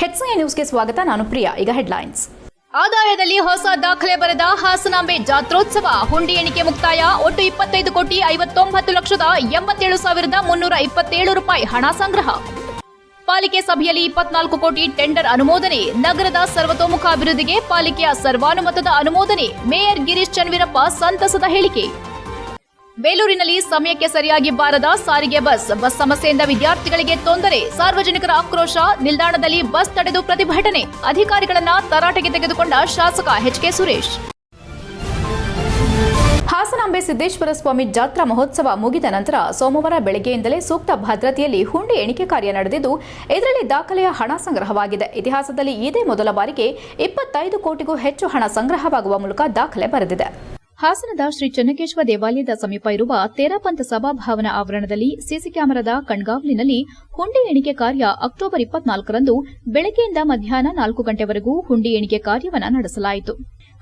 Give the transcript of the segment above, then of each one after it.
ಹೆಚ್ಐ ನ್ಯೂಸ್ಗೆ ಸ್ವಾಗತ, ನಾನು ಪ್ರಿಯಾ. ಈಗ ಹೆಡ್ಲೈನ್ಸ್. ಆದಾಯದಲ್ಲಿ ಹೊಸ ದಾಖಲೆ ಬರೆದ ಹಾಸನಾಂಬೆ ಜಾತ್ರೋತ್ಸವ. ಹುಂಡಿ ಎಣಿಕೆ ಮುಕ್ತಾಯ. ಒಟ್ಟು ಇಪ್ಪತ್ತೈದು ಕೋಟಿ ಐವತ್ತೊಂಬತ್ತು ಲಕ್ಷದ ಎಂಬತ್ತೇಳು ಸಾವಿರದ ಮುನ್ನೂರ ಇಪ್ಪತ್ತೇಳು ರೂಪಾಯಿ ಹಣ ಸಂಗ್ರಹ. ಪಾಲಿಕೆ ಸಭೆಯಲ್ಲಿ ಇಪ್ಪತ್ನಾಲ್ಕು ಕೋಟಿ ಟೆಂಡರ್ ಅನುಮೋದನೆ. ನಗರದ ಸರ್ವತೋಮುಖ ಅಭಿವೃದ್ಧಿಗೆ ಪಾಲಿಕೆಯ ಸರ್ವಾನುಮತದ ಅನುಮೋದನೆ. ಮೇಯರ್ ಗಿರೀಶ್ ಚನ್ವೀರಪ್ಪ ಸಂತಸದ ಹೇಳಿಕೆ. ಬೇಲೂರಿನಲ್ಲಿ ಸಮಯಕ್ಕೆ ಸರಿಯಾಗಿ ಬಾರದ ಸಾರಿಗೆ ಬಸ್ ಬಸ್ ಸಮಸ್ಯೆಯಿಂದ ವಿದ್ಯಾರ್ಥಿಗಳಿಗೆ ತೊಂದರೆ, ಸಾರ್ವಜನಿಕರ ಆಕ್ರೋಶ, ನಿಲ್ದಾಣದಲ್ಲಿ ಬಸ್ ತಡೆದು ಪ್ರತಿಭಟನೆ, ಅಧಿಕಾರಿಗಳನ್ನ ತರಾಟೆಗೆ ತೆಗೆದುಕೊಂಡ ಶಾಸಕ ಎಚ್ಕೆ ಸುರೇಶ್. ಹಾಸನಾಂಬೆ ಸಿದ್ದೇಶ್ವರ ಸ್ವಾಮಿ ಜಾತ್ರಾ ಮಹೋತ್ಸವ ಮುಗಿದ ನಂತರ ಸೋಮವಾರ ಬೆಳಗ್ಗೆಯಿಂದಲೇ ಸೂಕ್ತ ಭದ್ರತೆಯಲ್ಲಿ ಹುಂಡಿ ಎಣಿಕೆ ಕಾರ್ಯ ನಡೆದಿದ್ದು, ಇದರಲ್ಲಿ ದಾಖಲೆಯ ಹಣ ಸಂಗ್ರಹವಾಗಿದೆ. ಇತಿಹಾಸದಲ್ಲಿ ಇದೇ ಮೊದಲ ಬಾರಿಗೆ ಇಪ್ಪತ್ತೈದು ಕೋಟಿಗೂ ಹೆಚ್ಚು ಹಣ ಸಂಗ್ರಹವಾಗುವ ಮೂಲಕ ದಾಖಲೆ ಬರೆದಿದೆ. ಹಾಸನದ ಶ್ರೀ ಚೆನ್ನಕೇಶ್ವರ ದೇವಾಲಯದ ಸಮೀಪ ಇರುವ ತೇರಾಪಂಥ ಸಭಾಭವನ ಆವರಣದಲ್ಲಿ ಸಿಸಿ ಕ್ಯಾಮೆರಾದ ಕಣ್ಗಾವಲಿನಲ್ಲಿ ಹುಂಡಿ ಎಣಿಕೆ ಕಾರ್ಯ ಅಕ್ಟೋಬರ್ ಇಪ್ಪತ್ನಾಲ್ಕರಂದು ಬೆಳಗ್ಗೆಯಿಂದ ಮಧ್ಯಾಹ್ನ ನಾಲ್ಕು ಗಂಟೆವರೆಗೂ ಹುಂಡಿ ಎಣಿಕೆ ಕಾರ್ಯವನ್ನು ನಡೆಸಲಾಯಿತು.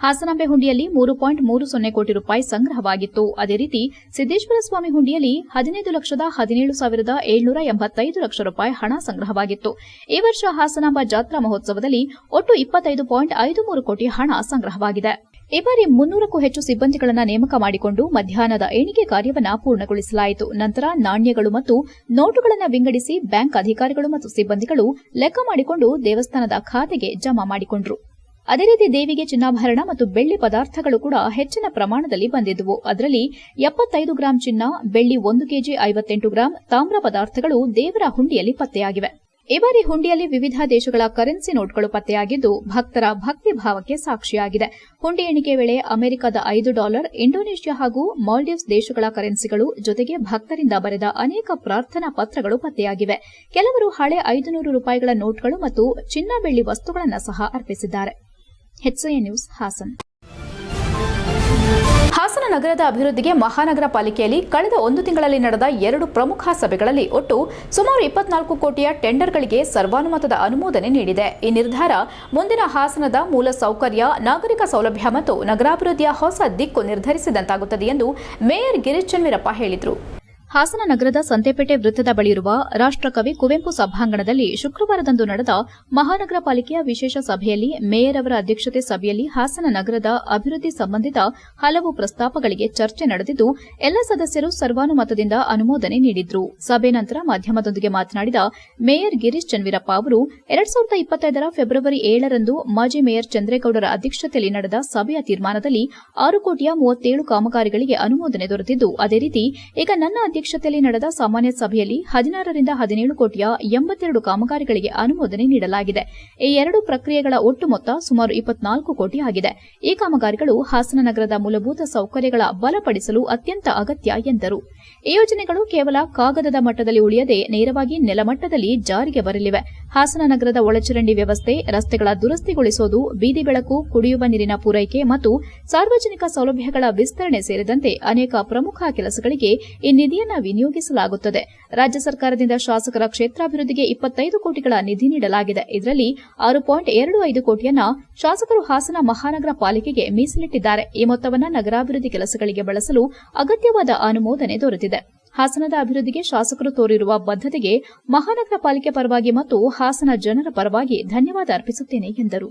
ಹಾಸನಾಂಬೆ ಹುಂಡಿಯಲ್ಲಿ ಮೂರು ಪಾಯಿಂಟ್ ಮೂರು ಸೊನ್ನೆ ಕೋಟಿ ರೂಪಾಯಿ ಸಂಗ್ರಹವಾಗಿತ್ತು. ಅದೇ ರೀತಿ ಸಿದ್ದೇಶ್ವರ ಸ್ವಾಮಿ ಹುಂಡಿಯಲ್ಲಿ ಹದಿನೈದು ಲಕ್ಷದ ಹದಿನೇಳು ಸಾವಿರದ ಏಳ್ನೂರ ಎಂಬತ್ತೈದು ಲಕ್ಷ ರೂಪಾಯಿ ಹಣ ಸಂಗ್ರಹವಾಗಿತ್ತು. ಈ ವರ್ಷ ಹಾಸನಾಂಬ ಜಾತ್ರಾ ಮಹೋತ್ಸವದಲ್ಲಿ ಒಟ್ಟು ಇಪ್ಪತ್ತೈದು ಪಾಯಿಂಟ್ ಐದು ಮೂರು ಕೋಟಿ ಹಣ ಸಂಗ್ರಹವಾಗಿದೆ. ಈ ಬಾರಿ ಮುನ್ನೂರಕ್ಕೂ ಹೆಚ್ಚು ಸಿಬ್ಬಂದಿಗಳನ್ನು ನೇಮಕ ಮಾಡಿಕೊಂಡು ಮಧ್ಯಾಹ್ನದ ಎಣಿಕೆ ಕಾರ್ಯವನ್ನು ಪೂರ್ಣಗೊಳಿಸಲಾಯಿತು. ನಂತರ ನಾಣ್ಯಗಳು ಮತ್ತು ನೋಟುಗಳನ್ನು ವಿಂಗಡಿಸಿ ಬ್ಯಾಂಕ್ ಅಧಿಕಾರಿಗಳು ಮತ್ತು ಸಿಬ್ಬಂದಿಗಳು ಲೆಕ್ಕ ಮಾಡಿಕೊಂಡು ದೇವಸ್ಥಾನದ ಖಾತೆಗೆ ಜಮಾ ಮಾಡಿಕೊಂಡರು. ಅದೇ ರೀತಿ ದೇವಿಗೆ ಚಿನ್ನಾಭರಣ ಮತ್ತು ಬೆಳ್ಳಿ ಪದಾರ್ಥಗಳು ಕೂಡ ಹೆಚ್ಚಿನ ಪ್ರಮಾಣದಲ್ಲಿ ಬಂದಿದ್ದವು ಅದರಲ್ಲಿ ಎಪ್ಪತ್ತೈದು ಗ್ರಾಂ ಚಿನ್ನ, ಬೆಳ್ಳಿ ಒಂದು ಕೆಜಿ ಐವತ್ತೆಂಟು ಗ್ರಾಂ ತಾಮ್ರ ಪದಾರ್ಥಗಳು ದೇವರ ಹುಂಡಿಯಲ್ಲಿ ಪತ್ತೆಯಾಗಿವೆ. ಈ ಬಾರಿ ಹುಂಡಿಯಲ್ಲಿ ವಿವಿಧ ದೇಶಗಳ ಕರೆನ್ಸಿ ನೋಟ್ಗಳು ಪತ್ತೆಯಾಗಿದ್ದು, ಭಕ್ತರ ಭಕ್ತಿ ಭಾವಕ್ಕೆ ಸಾಕ್ಷಿಯಾಗಿದೆ. ಹುಂಡಿ ಎಣಿಕೆ ವೇಳೆ ಅಮೆರಿಕದ ಐದು ಡಾಲರ್, ಇಂಡೋನೇಷ್ಯಾ ಹಾಗೂ ಮಾಲ್ಡೀವ್ಸ್ ದೇಶಗಳ ಕರೆನ್ಸಿಗಳು ಜೊತೆಗೆ ಭಕ್ತರಿಂದ ಬರೆದ ಅನೇಕ ಪ್ರಾರ್ಥನಾ ಪತ್ರಗಳು ಪತ್ತೆಯಾಗಿವೆ. ಕೆಲವರು ಹಳೆ ಐದುನೂರು ರೂಪಾಯಿಗಳ ನೋಟ್ಗಳು ಮತ್ತು ಚಿನ್ನ ಬೆಳ್ಳಿ ವಸ್ತುಗಳನ್ನು ಸಹ ಅರ್ಪಿಸಿದ್ದಾರೆ. ನ್ಯೂಸ್ ಹಾಸನ್. ಹಾಸನ ನಗರದ ಅಭಿವೃದ್ಧಿಗೆ ಮಹಾನಗರ ಪಾಲಿಕೆಯಲ್ಲಿ ಕಳೆದ ಒಂದು ತಿಂಗಳಲ್ಲಿ ನಡೆದ ಎರಡು ಪ್ರಮುಖ ಸಭೆಗಳಲ್ಲಿ ಒಟ್ಟು ಸುಮಾರು ಇಪ್ಪತ್ನಾಲ್ಕು ಕೋಟಿಯ ಟೆಂಡರ್ಗಳಿಗೆ ಸರ್ವಾನುಮತದ ಅನುಮೋದನೆ ನೀಡಿದೆ. ಈ ನಿರ್ಧಾರ ಮುಂದಿನ ಹಾಸನದ ಮೂಲ ಸೌಕರ್ಯ, ನಾಗರಿಕ ಸೌಲಭ್ಯ ಮತ್ತು ನಗರಾಭಿವೃದ್ಧಿಯ ಹೊಸ ದಿಕ್ಕು ನಿರ್ಧರಿಸಿದಂತಾಗುತ್ತದೆ ಎಂದು ಮೇಯರ್ ಗಿರೀಶ್ ಚನ್ವೀರಪ್ಪ ಹೇಳಿದರು. ಹಾಸನ ನಗರದ ಸಂತೆಪೇಟೆ ವೃತ್ತದ ಬಳಿಯಿರುವ ರಾಷ್ಟ್ರಕವಿ ಕುವೆಂಪು ಸಭಾಂಗಣದಲ್ಲಿ ಶುಕ್ರವಾರದಂದು ನಡೆದ ಮಹಾನಗರ ಪಾಲಿಕೆಯ ವಿಶೇಷ ಸಭೆಯಲ್ಲಿ ಮೇಯರ್ ಅವರ ಅಧ್ಯಕ್ಷತೆ ಸಭೆಯಲ್ಲಿ ಹಾಸನ ನಗರದ ಅಭಿವೃದ್ಧಿ ಸಂಬಂಧಿತ ಹಲವು ಪ್ರಸ್ತಾಪಗಳಿಗೆ ಚರ್ಚೆ ನಡೆದಿದ್ದು, ಎಲ್ಲ ಸದಸ್ಯರು ಸರ್ವಾನುಮತದಿಂದ ಅನುಮೋದನೆ ನೀಡಿದ್ರು. ಸಭೆ ನಂತರ ಮಾಧ್ಯಮದೊಂದಿಗೆ ಮಾತನಾಡಿದ ಮೇಯರ್ ಗಿರೀಶ್ ಚನ್ವೀರಪ್ಪ ಅವರು, ಎರಡ್ ಸಾವಿರದ ಇಪ್ಪತ್ತೈದರ ಫೆಬ್ರವರಿ ಏಳರಂದು ಮಾಜಿ ಮೇಯರ್ ಚಂದ್ರೇಗೌಡರ ಅಧ್ಯಕ್ಷತೆಯಲ್ಲಿ ನಡೆದ ಸಭೆಯ ತೀರ್ಮಾನದಲ್ಲಿ ಆರು ಕೋಟಿಯ ಮೂವತ್ತೇಳು ಕಾಮಗಾರಿಗಳಿಗೆ ಅನುಮೋದನೆ ದೊರೆತಿದ್ದು, ಅದೇ ರೀತಿ ಈಗ ನನ್ನ ಅಧ್ಯಕ್ಷತೆಯಲ್ಲಿ ನಡೆದ ಸಾಮಾನ್ಯ ಸಭೆಯಲ್ಲಿ ಹದಿನಾರರಿಂದ ಹದಿನೇಳು ಕೋಟಿಯ ಎಂಬತ್ತೆರಡು ಕಾಮಗಾರಿಗಳಿಗೆ ಅನುಮೋದನೆ ನೀಡಲಾಗಿದೆ. ಈ ಎರಡು ಪ್ರಕ್ರಿಯೆಗಳ ಒಟ್ಟು ಮೊತ್ತ ಸುಮಾರು ಇಪ್ಪತ್ನಾಲ್ಕು ಕೋಟಿ ಆಗಿದೆ. ಈ ಕಾಮಗಾರಿಗಳು ಹಾಸನ ನಗರದ ಮೂಲಭೂತ ಸೌಕರ್ಯಗಳ ಬಲಪಡಿಸಲು ಅತ್ಯಂತ ಅಗತ್ಯ ಎಂದರು. ಈ ಯೋಜನೆಗಳು ಕೇವಲ ಕಾಗದದ ಮಟ್ಟದಲ್ಲಿ ಉಳಿಯದೆ ನೇರವಾಗಿ ನೆಲಮಟ್ಟದಲ್ಲಿ ಜಾರಿಗೆ ಬರಲಿವೆ. ಹಾಸನ ನಗರದ ಒಳಚರಂಡಿ ವ್ಯವಸ್ಥೆ, ರಸ್ತೆಗಳ ದುರಸ್ತಿಗೊಳಿಸುವುದು ಬೀದಿ ಬೆಳಕು, ಕುಡಿಯುವ ನೀರಿನ ಪೂರೈಕೆ ಮತ್ತು ಸಾರ್ವಜನಿಕ ಸೌಲಭ್ಯಗಳ ವಿಸ್ತರಣೆ ಸೇರಿದಂತೆ ಅನೇಕ ಪ್ರಮುಖ ಕೆಲಸಗಳಿಗೆ ಈ ನಿಧಿಯನ್ನು ವಿನಿಯೋಗಿಸಲಾಗುತ್ತದೆ. ರಾಜ್ಯ ಸರ್ಕಾರದಿಂದ ಶಾಸಕರ ಕ್ಷೇತ್ರಾಭಿವೃದ್ಧಿಗೆ ಇಪ್ಪತ್ತೈದು ಕೋಟಿಗಳ ನಿಧಿ ನೀಡಲಾಗಿದೆ. ಇದರಲ್ಲಿ ಆರು ಪಾಯಿಂಟ್ ಎರಡು ಐದು ಕೋಟಿಯನ್ನ ಶಾಸಕರು ಹಾಸನ ಮಹಾನಗರ ಪಾಲಿಕೆಗೆ ಮೀಸಲಿಟ್ಟಿದ್ದಾರೆ. ಈ ಮೊತ್ತವನ್ನು ನಗರಾಭಿವೃದ್ಧಿ ಕೆಲಸಗಳಿಗೆ ಬಳಸಲು ಅಗತ್ಯವಾದ ಅನುಮೋದನೆ ದೊರೆತಿದೆ. ಹಾಸನದ ಅಭಿವೃದ್ಧಿಗೆ ಶಾಸಕರು ತೋರಿರುವ ಬದ್ಧತೆಗೆ ಮಹಾನಗರ ಪಾಲಿಕೆ ಪರವಾಗಿ ಮತ್ತು ಹಾಸನ ಜನರ ಪರವಾಗಿ ಧನ್ಯವಾದ ಅರ್ಪಿಸುತ್ತೇನೆ ಎಂದರು.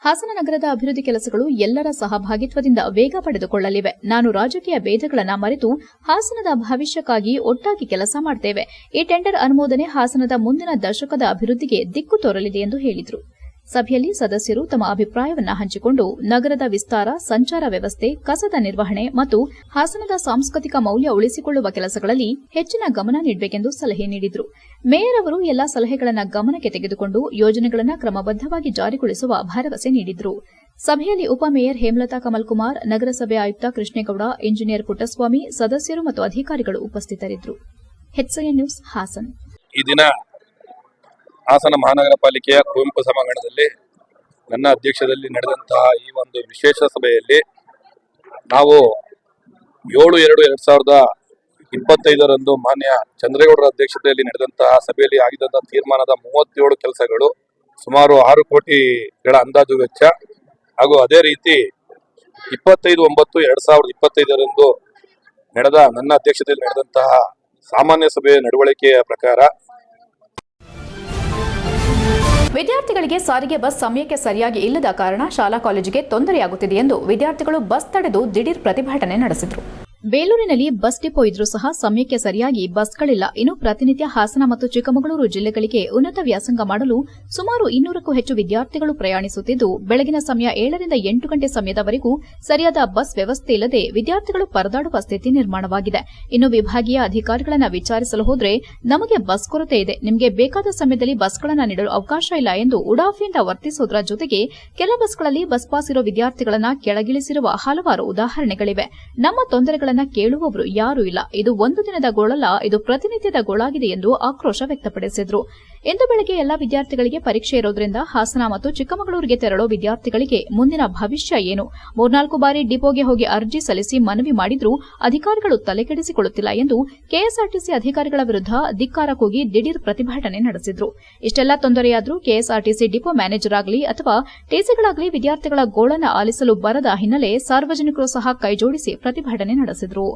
ಹಾಸನ ನಗರದ ಅಭಿವೃದ್ಧಿ ಕೆಲಸಗಳು ಎಲ್ಲರ ಸಹಭಾಗಿತ್ವದಿಂದ ವೇಗ ಪಡೆದುಕೊಳ್ಳಲಿವೆ. ನಾನು ರಾಜಕೀಯ ಭೇದಗಳನ್ನು ಮರೆತು ಹಾಸನದ ಭವಿಷ್ಯಕ್ಕಾಗಿ ಒಟ್ಟಾಗಿ ಕೆಲಸ ಮಾಡುತ್ತೇವೆ ಈ ಟೆಂಡರ್ ಅನುಮೋದನೆ ಹಾಸನದ ಮುಂದಿನ ದಶಕದ ಅಭಿವೃದ್ಧಿಗೆ ದಿಕ್ಕು ತೋರಲಿದೆ ಎಂದು ಹೇಳಿದರು. ಸಭೆಯಲ್ಲಿ ಸದಸ್ಯರು ತಮ್ಮ ಅಭಿಪ್ರಾಯವನ್ನು ಹಂಚಿಕೊಂಡು ನಗರದ ವಿಸ್ತಾರ, ಸಂಚಾರ ವ್ಯವಸ್ಥೆ, ಕಸದ ನಿರ್ವಹಣೆ ಮತ್ತು ಹಾಸನದ ಸಾಂಸ್ಕೃತಿಕ ಮೌಲ್ಯ ಉಳಿಸಿಕೊಳ್ಳುವ ಕೆಲಸಗಳಲ್ಲಿ ಹೆಚ್ಚಿನ ಗಮನ ನೀಡಬೇಕೆಂದು ಸಲಹೆ ನೀಡಿದರು. ಮೇಯರ್ ಅವರು ಎಲ್ಲಾ ಸಲಹೆಗಳನ್ನು ಗಮನಕ್ಕೆ ತೆಗೆದುಕೊಂಡು ಯೋಜನೆಗಳನ್ನು ಕ್ರಮಬದ್ದವಾಗಿ ಜಾರಿಗೊಳಿಸುವ ಭರವಸೆ ನೀಡಿದರು. ಸಭೆಯಲ್ಲಿ ಉಪಮೇಯರ್ ಹೇಮಲತಾ ಕಮಲ್ ಕುಮಾರ್ ನಗರಸಭೆ ಆಯುಕ್ತ ಕೃಷ್ಣೇಗೌಡ, ಇಂಜಿನಿಯರ್ ಪುಟ್ಟಸ್ವಾಮಿ, ಸದಸ್ಯರು ಮತ್ತು ಅಧಿಕಾರಿಗಳು ಉಪಸ್ಥಿತರಿದ್ದರು. ಹೆಚ್ಐಎನ್ ನ್ಯೂಸ್ ಹಾಸನ್ ಮಹಾನಗರ ಪಾಲಿಕೆಯ ಕುವೆಂಪು ಸಭಾಂಗಣದಲ್ಲಿ ನನ್ನ ಅಧ್ಯಕ್ಷದಲ್ಲಿ ನಡೆದಂತಹ ಈ ಒಂದು ವಿಶೇಷ ಸಭೆಯಲ್ಲಿ ನಾವು ಏಳು ಎರಡು ಎರಡ್ ಸಾವಿರದ ಇಪ್ಪತ್ತೈದರಂದು ಮಾನ್ಯ ಚಂದ್ರೇಗೌಡರ ಅಧ್ಯಕ್ಷತೆಯಲ್ಲಿ ನಡೆದಂತಹ ಸಭೆಯಲ್ಲಿ ಆಗಿದ್ದಂತಹ ತೀರ್ಮಾನದ ಮೂವತ್ತೇಳು ಕೆಲಸಗಳು ಸುಮಾರು ಆರು ಕೋಟಿಗಳ ಅಂದಾಜು ವೆಚ್ಚ. ಹಾಗೂ ಅದೇ ರೀತಿ ಇಪ್ಪತ್ತೈದು ಒಂಬತ್ತು ಎರಡ್ ಸಾವಿರದ ಇಪ್ಪತ್ತೈದರಂದು ನಡೆದ ನನ್ನ ಅಧ್ಯಕ್ಷತೆಯಲ್ಲಿ ನಡೆದಂತಹ ಸಾಮಾನ್ಯ ಸಭೆಯ ನಡವಳಿಕೆಯ ಪ್ರಕಾರ ವಿದ್ಯಾರ್ಥಿಗಳಿಗೆ ಸಾರಿಗೆ ಬಸ್ ಸಮಯಕ್ಕೆ ಸರಿಯಾಗಿ ಇಲ್ಲದ ಕಾರಣ ಶಾಲಾ ಕಾಲೇಜಿಗೆ ತೊಂದರೆಯಾಗುತ್ತಿದೆ ಎಂದು ವಿದ್ಯಾರ್ಥಿಗಳು ಬಸ್ ತಡೆದು ದಿಢೀರ್ ಪ್ರತಿಭಟನೆ ನಡೆಸಿದರು. ಬೇಲೂರಿನಲ್ಲಿ ಬಸ್ ಡಿಪೋ ಇದ್ರೂ ಸಹ ಸಮಯಕ್ಕೆ ಸರಿಯಾಗಿ ಬಸ್ಗಳಿಲ್ಲ ಇನ್ನು ಪ್ರತಿನಿತ್ಯ ಹಾಸನ ಮತ್ತು ಚಿಕ್ಕಮಗಳೂರು ಜಿಲ್ಲೆಗಳಿಗೆ ಉನ್ನತ ವ್ಯಾಸಂಗ ಮಾಡಲು ಸುಮಾರು ಇನ್ನೂರಕ್ಕೂ ಹೆಚ್ಚು ವಿದ್ಯಾರ್ಥಿಗಳು ಪ್ರಯಾಣಿಸುತ್ತಿದ್ದು, ಬೆಳಗಿನ ಸಮಯ ಏಳರಿಂದ ಎಂಟು ಗಂಟೆ ಸಮಯದವರೆಗೂ ಸರಿಯಾದ ಬಸ್ ವ್ಯವಸ್ಥೆ ಇಲ್ಲದೆ ವಿದ್ಯಾರ್ಥಿಗಳು ಪರದಾಡುವ ಸ್ಥಿತಿ ನಿರ್ಮಾಣವಾಗಿದೆ. ಇನ್ನು ವಿಭಾಗೀಯ ಅಧಿಕಾರಿಗಳನ್ನು ವಿಚಾರಿಸಲು ಹೋದರೆ, ನಮಗೆ ಬಸ್ ಕೊರತೆ ಇದೆ. ನಿಮಗೆ ಬೇಕಾದ ಸಮಯದಲ್ಲಿ ಬಸ್ಗಳನ್ನು ನೀಡಲು ಅವಕಾಶ ಇಲ್ಲ ಎಂದು ಉಡಾಫಿಯಿಂದ ವರ್ತಿಸುವುದರ ಜೊತೆಗೆ ಕೆಲ ಬಸ್ಗಳಲ್ಲಿ ಬಸ್ ಪಾಸ್ ಇರೋ ವಿದ್ಯಾರ್ಥಿಗಳನ್ನು ಕೆಳಗಿಳಿಸಿರುವ ಹಲವಾರು ಉದಾಹರಣೆಗಳಿವೆ. ನಮ್ಮ ತೊಂದರೆಗಳನ್ನ ಕೇಳುವವರು ಯಾರೂ ಇಲ್ಲ. ಇದು ಒಂದು ದಿನದ ಗೋಳಲ್ಲ ಇದು ಪ್ರತಿನಿತ್ಯದ ಗೋಳಾಗಿದೆ ಎಂದು ಆಕ್ರೋಶ ವ್ಯಕ್ತಪಡಿಸಿದ್ರು. ಇಂದು ಬೆಳಗ್ಗೆ ಎಲ್ಲಾ ವಿದ್ಯಾರ್ಥಿಗಳಿಗೆ ಪರೀಕ್ಷೆ ಇರೋದ್ರಿಂದ ಹಾಸನ ಮತ್ತು ಚಿಕ್ಕಮಗಳೂರಿಗೆ ತೆರಳೋ ವಿದ್ಯಾರ್ಥಿಗಳಿಗೆ ಮುಂದಿನ ಭವಿಷ್ಯ ಏನು? ಮೂರ್ನಾಲ್ಕು ಬಾರಿ ಡಿಪೋಗೆ ಹೋಗಿ ಅರ್ಜಿ ಸಲ್ಲಿಸಿ ಮನವಿ ಮಾಡಿದ್ರೂ ಅಧಿಕಾರಿಗಳು ತಲೆಕೆಡಿಸಿಕೊಳ್ಳುತ್ತಿಲ್ಲ ಎಂದು ಕೆಎಸ್ಆರ್ಟಿಸಿ ಅಧಿಕಾರಿಗಳ ವಿರುದ್ಧ ಧಿಕ್ಕಾರ ಕೂಗಿ ದಿಢೀರ್ ಪ್ರತಿಭಟನೆ ನಡೆಸಿದ್ರು. ಇಷ್ಟೆಲ್ಲಾ ತೊಂದರೆಯಾದರೂ ಕೆಎಸ್ಆರ್ಟಿಸಿ ಡಿಪೋ ಮ್ಯಾನೇಜರ್ ಆಗಲಿ ಅಥವಾ ಟಿಸಿಗಳಾಗಲಿ ವಿದ್ಯಾರ್ಥಿಗಳ ಗೋಳನ್ನು ಆಲಿಸಲು ಬರದ ಹಿನ್ನೆಲೆ ಸಾರ್ವಜನಿಕರು ಸಹ ಕೈಜೋಡಿಸಿ ಪ್ರತಿಭಟನೆ ನಡೆಸಿದ್ರು.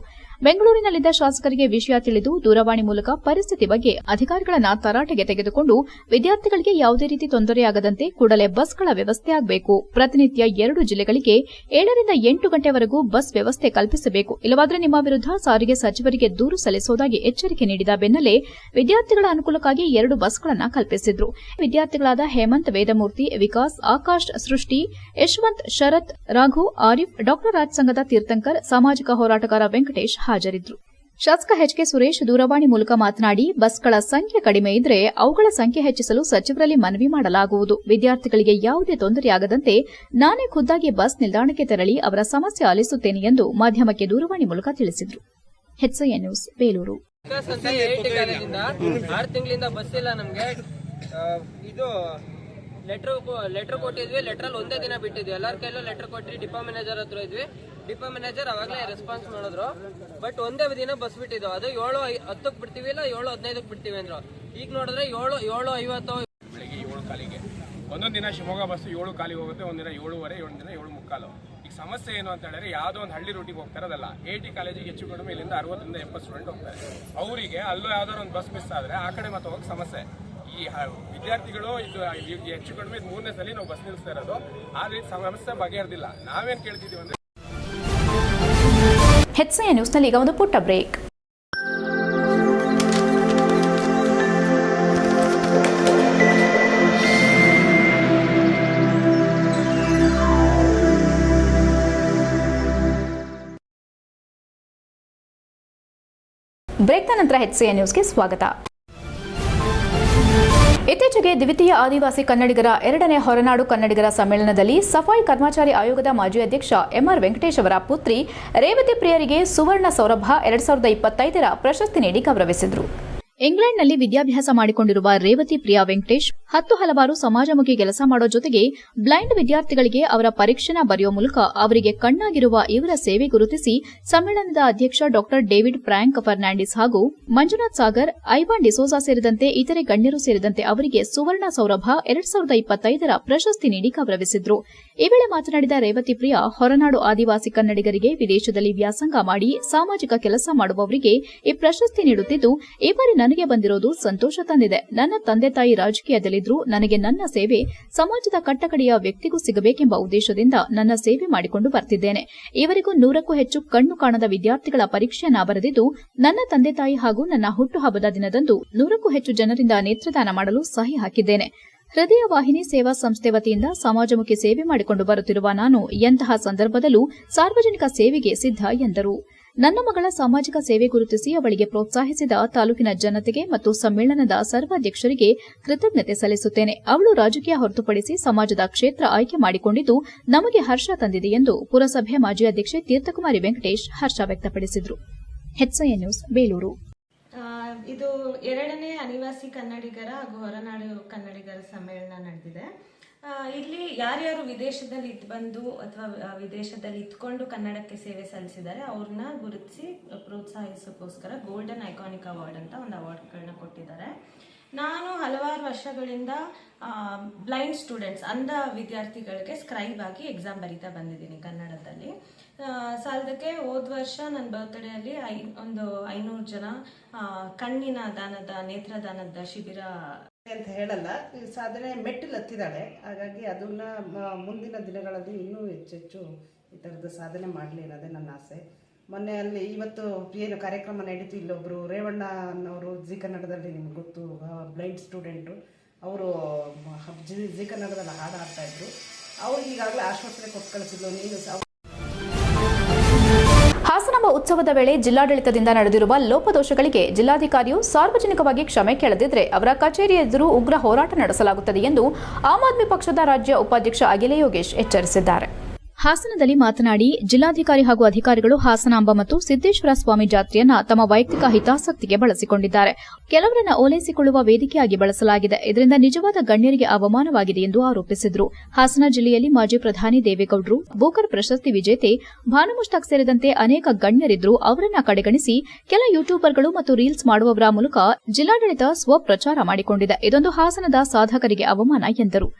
ಬೆಂಗಳೂರಿನಲ್ಲಿದ್ದ ಶಾಸಕರಿಗೆ ವಿಷಯ ತಿಳಿದು ದೂರವಾಣಿ ಮೂಲಕ ಪರಿಸ್ಥಿತಿ ಬಗ್ಗೆ ಅಧಿಕಾರಿಗಳನ್ನ ತರಾಟೆಗೆ ತೆಗೆದುಕೊಂಡು ವಿದ್ಯಾರ್ಥಿಗಳಿಗೆ ಯಾವುದೇ ರೀತಿ ತೊಂದರೆಯಾಗದಂತೆ ಕೂಡಲೇ ಬಸ್ಗಳ ವ್ಯವಸ್ಥೆ ಆಗಬೇಕು. ಪ್ರತಿನಿತ್ಯ ಎರಡು ಜಿಲ್ಲೆಗಳಿಗೆ ಏಳರಿಂದ ಎಂಟು ಗಂಟೆವರೆಗೂ ಬಸ್ ವ್ಯವಸ್ಥೆ ಕಲ್ಪಿಸಬೇಕು. ಇಲ್ಲವಾದರೆ ನಿಮ್ಮ ವಿರುದ್ಧ ಸಾರಿಗೆ ಸಚಿವರಿಗೆ ದೂರು ಸಲ್ಲಿಸುವುದಾಗಿ ಎಚ್ಚರಿಕೆ ನೀಡಿದ ಬೆನ್ನಲ್ಲೇ ವಿದ್ಯಾರ್ಥಿಗಳ ಅನುಕೂಲಕ್ಕಾಗಿ ಎರಡು ಬಸ್ಗಳನ್ನು ಕಲ್ಪಿಸಿದ್ರು. ವಿದ್ಯಾರ್ಥಿಗಳಾದ ಹೇಮಂತ್ ವೇದಮೂರ್ತಿ, ವಿಕಾಸ್, ಆಕಾಶ್ ಸೃಷ್ಟಿ, ಯಶವಂತ್ ಶರತ್, ರಾಘು, ಆರಿಫ್, ಡಾಕ್ಟರ್ ರಾಜ್ ಸಂಘದ ತೀರ್ಥಂಕರ್, ಸಾಮಾಜಿಕ ಹೋರಾಟಗಾರ ವೆಂಕಟೇಶ್ ಹಾಜರಿದ್ದರು ಶಾಸಕ ಎಚ್ಕೆ ಸುರೇಶ್ ದೂರವಾಣಿ ಮೂಲಕ ಮಾತನಾಡಿ, ಬಸ್ಗಳ ಸಂಖ್ಯೆ ಕಡಿಮೆ ಇದ್ರೆ ಅವುಗಳ ಸಂಖ್ಯೆ ಹೆಚ್ಚಿಸಲು ಸಚಿವರಲ್ಲಿ ಮನವಿ ಮಾಡಲಾಗುವುದು. ವಿದ್ಯಾರ್ಥಿಗಳಿಗೆ ಯಾವುದೇ ತೊಂದರೆಯಾಗದಂತೆ ನಾನೇ ಖುದ್ದಾಗಿ ಬಸ್ ನಿಲ್ದಾಣಕ್ಕೆ ತೆರಳಿ ಅವರ ಸಮಸ್ಯೆ ಆಲಿಸುತ್ತೇನೆ ಎಂದು ಮಾಧ್ಯಮಕ್ಕೆ ದೂರವಾಣಿ ಮೂಲಕ ತಿಳಿಸಿದರು. ನ್ಯೂಸ್, ಬೇಲೂರು. ಆರು ತಿಂಗಳಿಂದ ಬಸ್ ಇಲ್ಲ ನಮಗೆ. ಇದು ಲೆಟರ್ ಲೆಟರ್ ಕೊಟ್ಟಿದ್ವಿ ಲೆಟ್ರಲ್ಲಿ ಒಂದೇ ದಿನ ಬಿಟ್ಟಿದ್ವಿ. ಎಲ್ಲರ ಕೈಲೂ ಲೆಟರ್ ಕೊಟ್ಟು ಡಿಪೋ ಮ್ಯಾನೇಜರ್ ಹತ್ರ ಇದ್ವಿ. ಡಿಪೋ ಮ್ಯಾನೇಜರ್ ಅವಾಗಲೇ ರೆಸ್ಪಾನ್ಸ್ ಮಾಡಿದ್ರು. ಬಟ್ ಒಂದೇ ದಿನ ಬಸ್ ಬಿಟ್ಟಿದ್ದು ಅದು ಏಳು ಹತ್ತಕ್ಕೆ ಬಿಡ್ತೀವಿ ಇಲ್ಲ, ಏಳು ಹದಿನೈದಕ್ಕೆ ಬಿಡ್ತೀವಿ ಅಂದ್ರು. ಈಗ ನೋಡಿದ್ರೆ ಏಳು ಏಳು ಐವತ್ತು ಬೆಳಿಗ್ಗೆ ಏಳು ಕಾಲಿಗೆ. ಒಂದೊಂದು ದಿನ ಶಿವಮೊಗ್ಗ ಬಸ್ ಏಳು ಕಾಲಿಗೆ ಹೋಗುತ್ತೆ ಒಂದಿನ ಏಳುವರೆ ಏಳು ದಿನ ಏಳು ಮುಕ್ಕಾಲು. ಈಗ ಸಮಸ್ಯೆ ಏನು ಅಂತ ಹೇಳಿದ್ರೆ ಯಾವುದೋ ಒಂದು ಹಳ್ಳಿ ರೂಟಿಗೆ ಹೋಗ್ತಾರದಲ್ಲ ಎ ಟಿ ಕಾಲೇಜಿಗೆ ಹೆಚ್ಚು ಕಡಿಮೆ ಇಲ್ಲಿಂದ ಅರವತ್ತರಿಂದ ಎಪ್ಪತ್ತು ಸ್ಟೂಡೆಂಟ್ ಹೋಗ್ತಾರೆ ಅವರಿಗೆ ಅಲ್ಲೂ ಯಾವ್ದಾದ್ರು ಒಂದು ಬಸ್ ಮಿಸ್ ಆದರೆ ಆ ಕಡೆ ಮತ್ತೆ ಹೋಗೋಕ್ಕೆ ಸಮಸ್ಯೆ. ಈ ವಿದ್ಯಾರ್ಥಿಗಳು ಇದು ಹೆಚ್ಚು ಕಡಿಮೆ ಮೂರನೇ ಸಲ ನಾವು ಬಸ್ ನಿಲ್ಲಿಸ್ತಾ ಇರೋದು. ಆದ್ರೆ ಸಮಸ್ಯೆ ಬಗೆಹರಿದಿಲ್ಲ. ನಾವೇನು ಕೇಳ್ತಿದೀವಿ ಅಂದ್ರೆ ನ್ಯೂಸ್ ನ್ಯೂಸ್ನಲ್ಲಿ ಈಗ ಒಂದು ಪುಟ್ಟ ಬ್ರೇಕ್. ಬ್ರೇಕ್ ನಂತರ ಹೆಚ್ಸಿಎನ್ ನ್ಯೂಸ್ಗೆ ಸ್ವಾಗತ. ಇತ್ತೀಚೆಗೆ ದ್ವಿತೀಯ ಆದಿವಾಸಿ ಕನ್ನಡಿಗರ ಎರಡನೇ ಹೊರನಾಡು ಕನ್ನಡಿಗರ ಸಮ್ಮೇಳನದಲ್ಲಿ ಸಫಾಯಿ ಕರ್ಮಚಾರಿ ಆಯೋಗದ ಮಾಜಿ ಅಧ್ಯಕ್ಷ ಎಂಆರ್ ವೆಂಕಟೇಶ್ ಅವರ ಪುತ್ರಿ ರೇವತಿ ಪ್ರಿಯರಿಗೆ ಸುವರ್ಣ ಸೌರಭ ಎರಡ್ ಸಾವಿರದ ಇಪ್ಪತ್ತೈದರ ಪ್ರಶಸ್ತಿ ನೀಡಿ ಗೌರವಿಸಿದರು. ಇಂಗ್ಲೆಂಡ್ನಲ್ಲಿ ವಿದ್ಯಾಭ್ಯಾಸ ಮಾಡಿಕೊಂಡಿರುವ ರೇವತಿ ಪ್ರಿಯಾ ವೆಂಕಟೇಶ್ ಹತ್ತು ಹಲವಾರು ಸಮಾಜಮುಖಿ ಕೆಲಸ ಮಾಡೋ ಜೊತೆಗೆ ಬ್ಲೈಂಡ್ ವಿದ್ಯಾರ್ಥಿಗಳಿಗೆ ಅವರ ಪರೀಕ್ಷೆನ ಬರೆಯುವ ಮೂಲಕ ಅವರಿಗೆ ಕಣ್ಣಾಗಿರುವ ಇವರ ಸೇವೆ ಗುರುತಿಸಿ ಸಮ್ಮೇಳನದ ಅಧ್ಯಕ್ಷ ಡಾಕ್ಟರ್ ಡೇವಿಡ್ ಫ್ರಾಂಕ್ ಫರ್ನಾಂಡಿಸ್ ಹಾಗೂ ಮಂಜುನಾಥ್ ಸಾಗರ್, ಐವಾನ್ ಡಿಸೋಜಾ ಸೇರಿದಂತೆ ಇತರೆ ಗಣ್ಯರು ಸೇರಿದಂತೆ ಅವರಿಗೆ ಸುವರ್ಣ ಸೌರಭ ಎರಡ್ ಸಾವಿರದ ಇಪ್ಪತ್ತೈದರ ಪ್ರಶಸ್ತಿ ನೀಡಿ ಗೌರವಿಸಿದ್ರು. ಈ ವೇಳೆ ಮಾತನಾಡಿದ ರೇವತಿ ಪ್ರಿಯಾ, ಹೊರನಾಡು ಆದಿವಾಸಿ ಕನ್ನಡಿಗರಿಗೆ ವಿದೇಶದಲ್ಲಿ ವ್ಯಾಸಂಗ ಮಾಡಿ ಸಾಮಾಜಿಕ ಕೆಲಸ ಮಾಡುವವರಿಗೆ ಈ ಪ್ರಶಸ್ತಿ ನೀಡುತ್ತಿದ್ದು, ಈ ನನಗೆ ಬಂದಿರೋದು ಸಂತೋಷ ತಂದಿದೆ. ನನ್ನ ತಂದೆ ತಾಯಿ ರಾಜಕೀಯದಲ್ಲಿದ್ರೂ ನನಗೆ ನನ್ನ ಸೇವೆ ಸಮಾಜದ ಕಟ್ಟಕಡೆಯ ವ್ಯಕ್ತಿಗೂ ಸಿಗಬೇಕೆಂಬ ಉದ್ದೇಶದಿಂದ ನನ್ನ ಸೇವೆ ಮಾಡಿಕೊಂಡು ಬರ್ತಿದ್ದೇನೆ. ಇವರಿಗೂ ನೂರಕ್ಕೂ ಹೆಚ್ಚು ಕಣ್ಣು ಕಾಣದ ವಿದ್ಯಾರ್ಥಿಗಳ ಪರೀಕ್ಷೆಯನ್ನ ಬರೆದಿದ್ದು ನನ್ನ ತಂದೆ ತಾಯಿ ಹಾಗೂ ನನ್ನ ಹುಟ್ಟುಹಬ್ಬದ ದಿನದಂದು ನೂರಕ್ಕೂ ಹೆಚ್ಚು ಜನರಿಂದ ನೇತ್ರದಾನ ಮಾಡಲು ಸಹಿ ಹಾಕಿದ್ದೇನೆ. ಹೃದಯ ವಾಹಿನಿ ಸೇವಾ ಸಂಸ್ಥೆ ವತಿಯಿಂದ ಸಮಾಜಮುಖಿ ಸೇವೆ ಮಾಡಿಕೊಂಡು ಬರುತ್ತಿರುವ ನಾನು ಎಂತಹ ಸಂದರ್ಭದಲ್ಲೂ ಸಾರ್ವಜನಿಕ ಸೇವೆಗೆ ಸಿದ್ಧ ಎಂದರು. ನನ್ನ ಮಗಳ ಸಾಮಾಜಿಕ ಸೇವೆ ಗುರುತಿಸಿ ಅವಳಿಗೆ ಪ್ರೋತ್ಸಾಹಿಸಿದ ತಾಲೂಕಿನ ಜನತೆಗೆ ಮತ್ತು ಸಮ್ಮೇಳನದ ಸರ್ವಾಧ್ಯಕ್ಷರಿಗೆ ಕೃತಜ್ಞತೆ ಸಲ್ಲಿಸುತ್ತೇನೆ. ಅವಳು ರಾಜಕೀಯ ಹೊರತುಪಡಿಸಿ ಸಮಾಜದ ಕ್ಷೇತ್ರ ಆಯ್ಕೆ ಮಾಡಿಕೊಂಡಿದ್ದು ನಮಗೆ ಹರ್ಷ ತಂದಿದೆ ಎಂದು ಪುರಸಭೆ ಮಾಜಿ ಅಧ್ಯಕ್ಷೆ ತೀರ್ಥಕುಮಾರಿ ವೆಂಕಟೇಶ್ ಹರ್ಷ ವ್ಯಕ್ತಪಡಿಸಿದರು. ನ್ಯೂಸ್, ಬೇಲೂರು. ಇದು ಎರಡನೇ ಅನಿವಾಸಿ ಕನ್ನಡಿಗರ ಹಾಗೂ ಹೊರನಾಡು ಕನ್ನಡಿಗರ ಸಮ್ಮೇಳನ ನಡೆದಿದೆ. ಇಲ್ಲಿ ಯಾರ್ಯಾರು ವಿದೇಶದಲ್ಲಿ ಇದ್ ಬಂದು ಅಥವಾ ವಿದೇಶದಲ್ಲಿ ಇದ್ಕೊಂಡು ಕನ್ನಡಕ್ಕೆ ಸೇವೆ ಸಲ್ಲಿಸಿದ್ದಾರೆ ಅವ್ರನ್ನ ಗುರುತಿಸಿ ಪ್ರೋತ್ಸಾಹಿಸೋಕ್ಕೋಸ್ಕರ ಗೋಲ್ಡನ್ ಐಕಾನಿಕ್ ಅವಾರ್ಡ್ ಅಂತ ಒಂದು ಅವಾರ್ಡ್ಗಳನ್ನ ಕೊಟ್ಟಿದ್ದಾರೆ. ನಾನು ಹಲವಾರು ವರ್ಷಗಳಿಂದ ಬ್ಲೈಂಡ್ ಸ್ಟೂಡೆಂಟ್ಸ್ ಅಂಧ ವಿದ್ಯಾರ್ಥಿಗಳಿಗೆ ಸ್ಕ್ರೈಬ್ ಆಗಿ ಎಕ್ಸಾಮ್ ಬರೀತಾ ಬಂದಿದ್ದೀನಿ ಕನ್ನಡದಲ್ಲಿ. ಸಾಲದಕ್ಕೆ ಹೋದ ವರ್ಷ ನನ್ನ ಬರ್ತ್ಡೇಯಲ್ಲಿ ಐ, ಒಂದು ಐನೂರು ಜನ ಕಣ್ಣಿನ ದಾನದ, ನೇತ್ರದಾನದ ಶಿಬಿರ ಅಂತ ಹೇಳಲ್ಲ. ಈ ಸಾಧನೆ ಮೆಟ್ಟಿಲು ಹತ್ತಿದ್ದಾಳೆ ಹಾಗಾಗಿ ಅದನ್ನ ಮುಂದಿನ ದಿನಗಳಲ್ಲಿ ಇನ್ನೂ ಹೆಚ್ಚೆಚ್ಚು ಈ ಥರದ ಸಾಧನೆ ಮಾಡಲಿ ಅನ್ನೋದೇ ನನ್ನ ಆಸೆ. ಮೊನ್ನೆ ಅಲ್ಲಿ ಇವತ್ತು ಏನು ಕಾರ್ಯಕ್ರಮ ನಡೀತು ಇಲ್ಲೊಬ್ಬರು ರೇವಣ್ಣ ಅನ್ನೋರು ಜಿ ಕನ್ನಡದಲ್ಲಿ ನಿಮ್ಗೆ ಗೊತ್ತು ಬ್ಲೈಂಡ್ ಸ್ಟೂಡೆಂಟು. ಅವರು ಜಿ ಜಿ ಕನ್ನಡದಲ್ಲಿ ಹಾಡು ಹಾಡ್ತಾ ಇದ್ರು. ಅವ್ರಿಗೆ ಈಗಾಗಲೇ ಆಶ್ವಾಸನೆ ಕೊಟ್ಟು ಕಳಿಸಿದ್ಲು ನೀನು ಹಾಸನಾಂಬ ಉತ್ಸವದ ವೇಳೆ ಜಿಲ್ಲಾಡಳಿತದಿಂದ ನಡೆದಿರುವ ಲೋಪದೋಷಗಳಿಗೆ ಜಿಲ್ಲಾಧಿಕಾರಿಯು ಸಾರ್ವಜನಿಕವಾಗಿ ಕ್ಷಮೆ ಕೇಳದಿದ್ದರೆ ಅವರ ಕಚೇರಿ ಎದುರು ಉಗ್ರ ಹೋರಾಟ ನಡೆಸಲಾಗುತ್ತದೆ ಎಂದು ಆಮ್ ಆದ್ಮಿ ಪಕ್ಷದ ರಾಜ್ಯ ಉಪಾಧ್ಯಕ್ಷ ಅಖಿಲ ಯೋಗೇಶ್ ಎಚ್ಚರಿಸಿದ್ದಾರೆ. ಹಾಸನದಲ್ಲಿ ಮಾತನಾಡಿ ಜಿಲ್ಲಾಧಿಕಾರಿ ಹಾಗೂ ಅಧಿಕಾರಿಗಳು ಹಾಸನಾಂಬ ಮತ್ತು ಸಿದ್ದೇಶ್ವರ ಸ್ವಾಮಿ ಜಾತ್ರೆಯನ್ನ ತಮ್ಮ ವೈಯಕ್ತಿಕ ಹಿತಾಸಕ್ತಿಗೆ ಬಳಸಿಕೊಂಡಿದ್ದಾರೆ. ಕೆಲವರನ್ನ ಓಲೈಸಿಕೊಳ್ಳುವ ವೇದಿಕೆಯಾಗಿ ಬಳಸಲಾಗಿದೆ. ಇದರಿಂದ ನಿಜವಾದ ಗಣ್ಯರಿಗೆ ಅವಮಾನವಾಗಿದೆ ಎಂದು ಆರೋಪಿಸಿದರು. ಹಾಸನ ಜಿಲ್ಲೆಯಲ್ಲಿ ಮಾಜಿ ಪ್ರಧಾನಿ ದೇವೇಗೌಡರು ಬೋಕರ್ ಪ್ರಶಸ್ತಿ ವಿಜೇತೆ ಭಾನುಮುಷ್ತಾಕ್ ಸೇರಿದಂತೆ ಅನೇಕ ಗಣ್ಯರಿದ್ದರು ಅವರನ್ನ ಕಡೆಗಣಿಸಿ ಕೆಲ ಯೂಟ್ಯೂಬರ್ಗಳು ಮತ್ತು ರೀಲ್ಸ್ ಮಾಡುವವರ ಮೂಲಕ ಜಿಲ್ಲಾಡಳಿತ ಸ್ವಪ್ರಚಾರ ಮಾಡಿಕೊಂಡಿದೆ. ಇದೊಂದು ಹಾಸನದ ಸಾಧಕರಿಗೆ ಅವಮಾನ ಎಂದರು.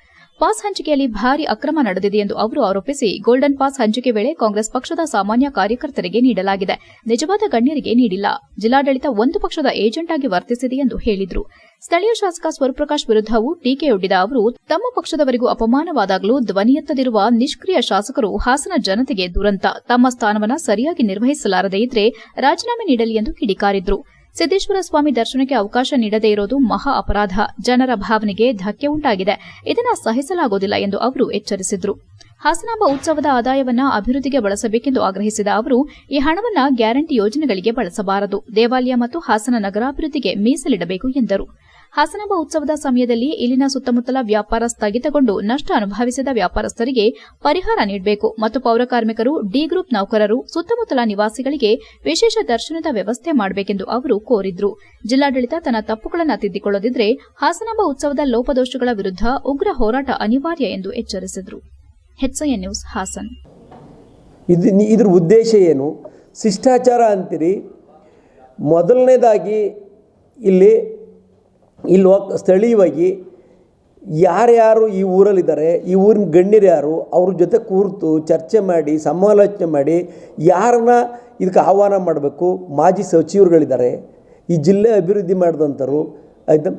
ಪಾಸ್ ಹಂಚಿಕೆಯಲ್ಲಿ ಭಾರಿ ಅಕ್ರಮ ನಡೆದಿದೆ ಎಂದು ಅವರು ಆರೋಪಿಸಿ ಗೋಲ್ಡನ್ ಪಾಸ್ ಹಂಚಿಕೆ ವೇಳೆ ಕಾಂಗ್ರೆಸ್ ಪಕ್ಷದ ಸಾಮಾನ್ಯ ಕಾರ್ಯಕರ್ತರಿಗೆ ನೀಡಲಾಗಿದೆ. ನಿಜವಾದ ಗಣ್ಯರಿಗೆ ನೀಡಿಲ್ಲ. ಜಿಲ್ಲಾಡಳಿತ ಒಂದು ಪಕ್ಷದ ಏಜೆಂಟ್ ಆಗಿ ವರ್ತಿಸಿದೆ ಎಂದು ಹೇಳಿದರು. ಸ್ಥಳೀಯ ಶಾಸಕ ಸ್ವರ್ಪ್ರಕಾಶ್ ವಿರುದ್ದವೂ ಟೀಕೆಯೊಡ್ಡಿದ ಅವರು, ತಮ್ಮ ಪಕ್ಷದವರಿಗೂ ಅಪಮಾನವಾದಾಗಲೂ ಧ್ವನಿಯೆತ್ತದಿರುವ ನಿಷ್ಕ್ರಿಯ ಶಾಸಕರು ಹಾಸನ ಜನತೆಗೆ ದುರಂತ. ತಮ್ಮ ಸ್ಥಾನವನ್ನು ಸರಿಯಾಗಿ ನಿರ್ವಹಿಸಲಾರದೇ ಇದ್ರೆ ರಾಜೀನಾಮೆ ನೀಡಲಿ ಎಂದು ಕಿಡಿಕಾರಿದ್ರು. ಸಿದ್ದೇಶ್ವರ ಸ್ವಾಮಿ ದರ್ಶನಕ್ಕೆ ಅವಕಾಶ ನೀಡದೇ ಇರೋದು ಮಹಾ ಅಪರಾಧ. ಜನರ ಭಾವನೆಗೆ ಧಕ್ಕೆ ಉಂಟಾಗಿದೆ. ಇದನ್ನು ಸಹಿಸಲಾಗುವುದಿಲ್ಲ ಎಂದು ಅವರು ಎಚ್ಚರಿಸಿದರು. ಹಾಸನಾಂಬ ಉತ್ಸವದ ಆದಾಯವನ್ನು ಅಭಿವೃದ್ಧಿಗೆ ಬಳಸಬೇಕೆಂದು ಆಗ್ರಹಿಸಿದ ಅವರು, ಈ ಹಣವನ್ನು ಗ್ಯಾರಂಟಿ ಯೋಜನೆಗಳಿಗೆ ಬಳಸಬಾರದು. ದೇವಾಲಯ ಮತ್ತು ಹಾಸನ ನಗರಾಭಿವೃದ್ಧಿಗೆ ಮೀಸಲಿಡಬೇಕು ಎಂದರು. ಹಾಸನಾಂಬ ಉತ್ಸವದ ಸಮಯದಲ್ಲಿ ಇಲ್ಲಿನ ಸುತ್ತಮುತ್ತಲ ವ್ಯಾಪಾರ ಸ್ಥಗಿತಗೊಂಡು ನಷ್ಟ ಅನುಭವಿಸಿದ ವ್ಯಾಪಾರಸ್ಥರಿಗೆ ಪರಿಹಾರ ನೀಡಬೇಕು ಮತ್ತು ಪೌರಕಾರ್ಮಿಕರು ಡಿ ಗ್ರೂಪ್ ನೌಕರರು, ಸುತ್ತಮುತ್ತಲ ನಿವಾಸಿಗಳಿಗೆ ವಿಶೇಷ ದರ್ಶನದ ವ್ಯವಸ್ಥೆ ಮಾಡಬೇಕೆಂದು ಅವರು ಕೋರಿದ್ರು. ಜಿಲ್ಲಾಡಳಿತ ತನ್ನ ತಪ್ಪುಗಳನ್ನು ತಿದ್ದಿಕೊಳ್ಳದಿದ್ರೆ ಹಾಸನಾಂಬ ಉತ್ಸವದ ಲೋಪದೋಷಗಳ ವಿರುದ್ಧ ಉಗ್ರ ಹೋರಾಟ ಅನಿವಾರ್ಯ ಎಂದು ಎಚ್ಚರಿಸಿದರು. ನ್ಯೂಸ್, ಹಾಸನ್. ಇದ್ರ ಉದ್ದೇಶ ಏನು? ಶಿಷ್ಟಾಚಾರ ಅಂತೀರಿ. ಮೊದಲನೇದಾಗಿ ಇಲ್ಲಿ ಇಲ್ಲಿ ಹೋಗ್ ಸ್ಥಳೀಯವಾಗಿ ಯಾರ್ಯಾರು ಈ ಊರಲ್ಲಿದ್ದಾರೆ, ಈ ಊರಿನ ಗಣ್ಯರು ಯಾರು, ಅವ್ರ ಜೊತೆ ಕೂರ್ತು ಚರ್ಚೆ ಮಾಡಿ, ಸಮಾಲೋಚನೆ ಮಾಡಿ ಯಾರನ್ನ ಇದಕ್ಕೆ ಆಹ್ವಾನ ಮಾಡಬೇಕು, ಮಾಜಿ ಸಚಿವರುಗಳಿದ್ದಾರೆ, ಈ ಜಿಲ್ಲೆ ಅಭಿವೃದ್ಧಿ ಮಾಡಿದಂಥವ್ರು, ಆಯ್ತಾ?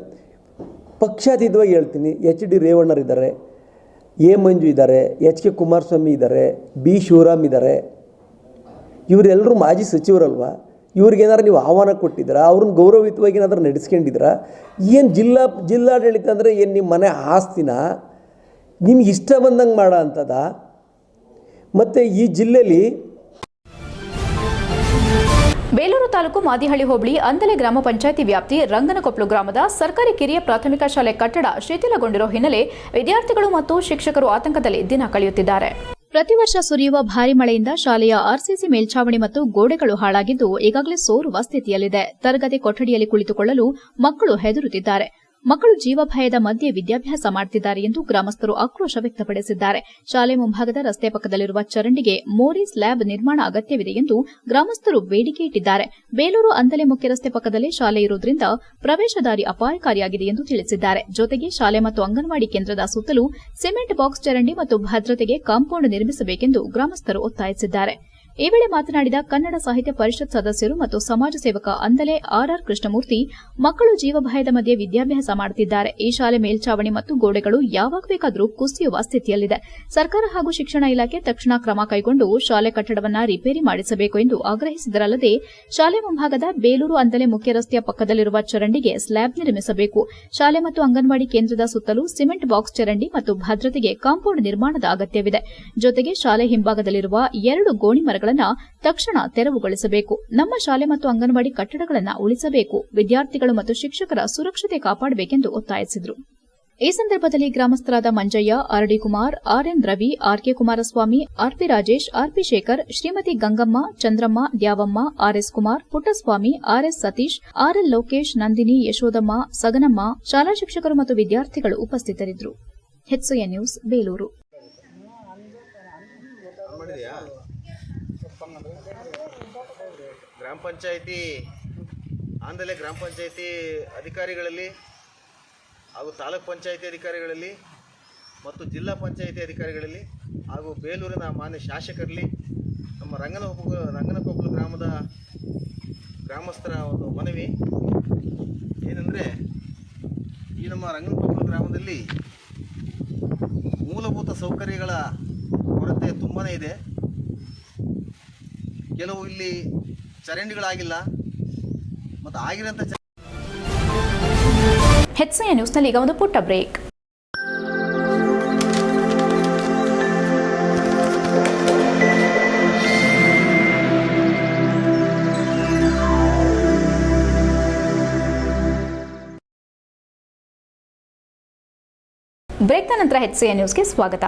ಪಕ್ಷಾತೀತವಾಗಿ ಹೇಳ್ತೀನಿ, ಎಚ್ ಡಿ ರೇವಣ್ಣರಿದ್ದಾರೆ ಎ ಮಂಜು ಇದ್ದಾರೆ, ಎಚ್ ಕೆ ಕುಮಾರಸ್ವಾಮಿ ಇದ್ದಾರೆ, ಬಿ ಶಿವರಾಮ್ ಇದ್ದಾರೆ, ಇವರೆಲ್ಲರೂ ಮಾಜಿ ಸಚಿವರಲ್ವಾ? ಇವ್ರಿಗೇನಾರು ನೀವು ಆಹ್ವಾನ ಕೊಟ್ಟಿದ್ದೀರಾ? ಅವ್ರನ್ನ ಗೌರವಯುತವಾಗಿ ಏನಾದರೂ ನಡೆಸ್ಕೊಂಡಿದ್ದೀರಾ? ಏನು ಜಿಲ್ಲಾ, ಜಿಲ್ಲಾಡಳಿತ ಅಂದರೆ ಏನು ನಿಮ್ಮ ಮನೆ ಆಸ್ತಿನ? ನಿಮ್ಗೆ ಇಷ್ಟ ಬಂದಂಗೆ ಮಾಡೋ ಅಂಥದ ಮತ್ತು ಈ ಜಿಲ್ಲೆಯಲ್ಲಿ ಬೇಲೂರು ತಾಲೂಕು ಮಾದಿಹಳ್ಳಿ ಹೋಬಳಿ ಅಂದಲೆ ಗ್ರಾಮ ಪಂಚಾಯಿತಿ ವ್ಯಾಪ್ತಿ ರಂಗನಕೊಪ್ಲು ಗ್ರಾಮದ ಸರ್ಕಾರಿ ಕಿರಿಯ ಪ್ರಾಥಮಿಕ ಶಾಲೆ ಕಟ್ಟಡ ಶಿಥಿಲಗೊಂಡಿರೋ ಹಿನ್ನೆಲೆ ವಿದ್ಯಾರ್ಥಿಗಳು ಮತ್ತು ಶಿಕ್ಷಕರು ಆತಂಕದಲ್ಲಿ ದಿನ ಕಳೆಯುತ್ತಿದ್ದಾರೆ. ಪ್ರತಿ ವರ್ಷ ಸುರಿಯುವ ಭಾರಿ ಮಳೆಯಿಂದ ಶಾಲೆಯ ಆರ್ಸಿಸಿ ಮೇಲ್ಛಾವಣಿ ಮತ್ತು ಗೋಡೆಗಳು ಹಾಳಾಗಿದ್ದು ಈಗಾಗಲೇ ಸೋರುವ ಸ್ಥಿತಿಯಲ್ಲಿದೆ. ತರಗತಿ ಕೊಠಡಿಯಲ್ಲಿ ಕುಳಿತುಕೊಳ್ಳಲು ಮಕ್ಕಳು ಹೆದರುತ್ತಿದ್ದಾರೆ. ಮಕ್ಕಳು ಜೀವಭಯದ ಮಧ್ಯೆ ವಿದ್ಯಾಭ್ಯಾಸ ಮಾಡುತ್ತಿದ್ದಾರೆ ಎಂದು ಗ್ರಾಮಸ್ಥರು ಆಕ್ರೋಶ ವ್ಯಕ್ತಪಡಿಸಿದ್ದಾರೆ. ಶಾಲೆ ಮುಂಭಾಗದ ರಸ್ತೆ ಪಕ್ಕದಲ್ಲಿರುವ ಚರಂಡಿಗೆ ಮೋರಿಸ್ ಲ್ಯಾಬ್ ನಿರ್ಮಾಣ ಅಗತ್ಯವಿದೆ ಎಂದು ಗ್ರಾಮಸ್ಥರು ಬೇಡಿಕೆ ಇಟ್ಟಿದ್ದಾರೆ. ಬೇಲೂರು ಅಂದಲೆ ಮುಖ್ಯ ರಸ್ತೆ ಪಕ್ಕದಲ್ಲೇ ಶಾಲೆ ಇರುವುದರಿಂದ ಪ್ರವೇಶ ದಾರಿ ಅಪಾಯಕಾರಿಯಾಗಿದೆ ಎಂದು ತಿಳಿಸಿದ್ದಾರೆ. ಜೊತೆಗೆ ಶಾಲೆ ಮತ್ತು ಅಂಗನವಾಡಿ ಕೇಂದ್ರದ ಸುತ್ತಲೂ ಸಿಮೆಂಟ್ ಬಾಕ್ಸ್ ಚರಂಡಿ ಮತ್ತು ಭದ್ರತೆಗೆ ಕಾಂಪೌಂಡ್ ನಿರ್ಮಿಸಬೇಕೆಂದು ಗ್ರಾಮಸ್ಥರು ಒತ್ತಾಯಿಸಿದ್ದಾರೆ. ಈ ವೇಳೆ ಮಾತನಾಡಿದ ಕನ್ನಡ ಸಾಹಿತ್ಯ ಪರಿಷತ್ ಸದಸ್ಯರು ಮತ್ತು ಸಮಾಜ ಸೇವಕ ಅಂದಲೆ ಆರ್ಆರ್ ಕೃಷ್ಣಮೂರ್ತಿ, ಮಕ್ಕಳು ಜೀವಭಯದ ಮಧ್ಯೆ ವಿದ್ಯಾಭ್ಯಾಸ ಮಾಡುತ್ತಿದ್ದಾರೆ. ಈ ಶಾಲೆ ಮೇಲ್ಚಾವಣಿ ಮತ್ತು ಗೋಡೆಗಳು ಯಾವಾಗ ಬೇಕಾದರೂ ಕುಸಿಯುವ ಸ್ಥಿತಿಯಲ್ಲಿದೆ. ಸರ್ಕಾರ ಹಾಗೂ ಶಿಕ್ಷಣ ಇಲಾಖೆ ತಕ್ಷಣ ಕ್ರಮ ಕೈಗೊಂಡು ಶಾಲೆ ಕಟ್ಟಡವನ್ನು ರಿಪೇರಿ ಮಾಡಿಸಬೇಕು ಎಂದು ಆಗ್ರಹಿಸಿದರಲ್ಲದೆ, ಶಾಲೆ ಮುಂಭಾಗದ ಬೇಲೂರು ಅಂದಲೆ ಮುಖ್ಯ ರಸ್ತೆಯ ಪಕ್ಕದಲ್ಲಿರುವ ಚರಂಡಿಗೆ ಸ್ಲ್ಯಾಬ್ ನಿರ್ಮಿಸಬೇಕು. ಶಾಲೆ ಮತ್ತು ಅಂಗನವಾಡಿ ಕೇಂದ್ರದ ಸುತ್ತಲೂ ಸಿಮೆಂಟ್ ಬಾಕ್ಸ್ ಚರಂಡಿ ಮತ್ತು ಭದ್ರತೆಗೆ ಕಾಂಪೌಂಡ್ ನಿರ್ಮಾಣದ ಅಗತ್ಯವಿದೆ. ಜೊತೆಗೆ ಶಾಲೆ ಹಿಂಭಾಗದಲ್ಲಿರುವ ಎರಡು ಗೋಣಿ ಮರಗಳನ್ನು ತಕ್ಷಣ ತೆರವುಗೊಳಿಸಬೇಕು. ನಮ್ಮ ಶಾಲೆ ಮತ್ತು ಅಂಗನವಾಡಿ ಕಟ್ಟಡಗಳನ್ನು ಉಳಿಸಬೇಕು. ವಿದ್ಯಾರ್ಥಿಗಳು ಮತ್ತು ಶಿಕ್ಷಕರ ಸುರಕ್ಷತೆ ಕಾಪಾಡಬೇಕೆಂದು ಒತ್ತಾಯಿಸಿದರು. ಈ ಸಂದರ್ಭದಲ್ಲಿ ಗ್ರಾಮಸ್ಥರಾದ Manjayya RD Kumar RN Ravi, RK Kumaraswamy, RP Rajesh, RP Shekhar, Shrimati Gangamma, Chandramma, Dyavamma, RS Kumar, Puttaswamy, RS Satish, RL Lokesh, Nandini, Yashodamma, Saganamma, ಶಾಲಾ ಶಿಕ್ಷಕರು ಮತ್ತು ವಿದ್ಯಾರ್ಥಿಗಳು ಉಪಸ್ಥಿತರಿದ್ದರು. ನ್ಯೂಸ್, ಬೇಲೂರು. ಗ್ರಾಮ ಪಂಚಾಯಿತಿ ಆಂದಲೆ ಗ್ರಾಮ ಪಂಚಾಯಿತಿ ಅಧಿಕಾರಿಗಳಲ್ಲಿ ಹಾಗೂ ತಾಲೂಕ್ ಪಂಚಾಯಿತಿ ಅಧಿಕಾರಿಗಳಲ್ಲಿ ಮತ್ತು ಜಿಲ್ಲಾ ಪಂಚಾಯಿತಿ ಅಧಿಕಾರಿಗಳಲ್ಲಿ ಹಾಗೂ ಬೇಲೂರಿನ ಮಾನ್ಯ ಶಾಸಕರಲ್ಲಿ ನಮ್ಮ ರಂಗನಕೊಪ್ಪ ರಂಗನಕೊಪ್ಪಲು ಗ್ರಾಮದ ಗ್ರಾಮಸ್ಥರ ಒಂದು ಮನವಿ. ಏನಂದರೆ, ಈ ನಮ್ಮ ರಂಗನಕೊಪ್ಪಲು ಗ್ರಾಮದಲ್ಲಿ ಮೂಲಭೂತ ಸೌಕರ್ಯಗಳ ಕೊರತೆ ತುಂಬಾ ಇದೆ. ಕೆಲವು ಇಲ್ಲಿ ಚರಂಡಿಗಳಾಗಿಲ್ಲ ಮತ್ತು ಆಗಿರೋಂಥ ಹೆಚ್ಚಿನ ನ್ಯೂಸ್ನಲ್ಲಿ ಈಗ ಒಂದು ಪುಟ್ಟ ಬ್ರೇಕ್. ಬ್ರೇಕ್ನ ನಂತರ ಹೆಚ್ಸಿಯ ನ್ಯೂಸ್ಗೆ ಸ್ವಾಗತ.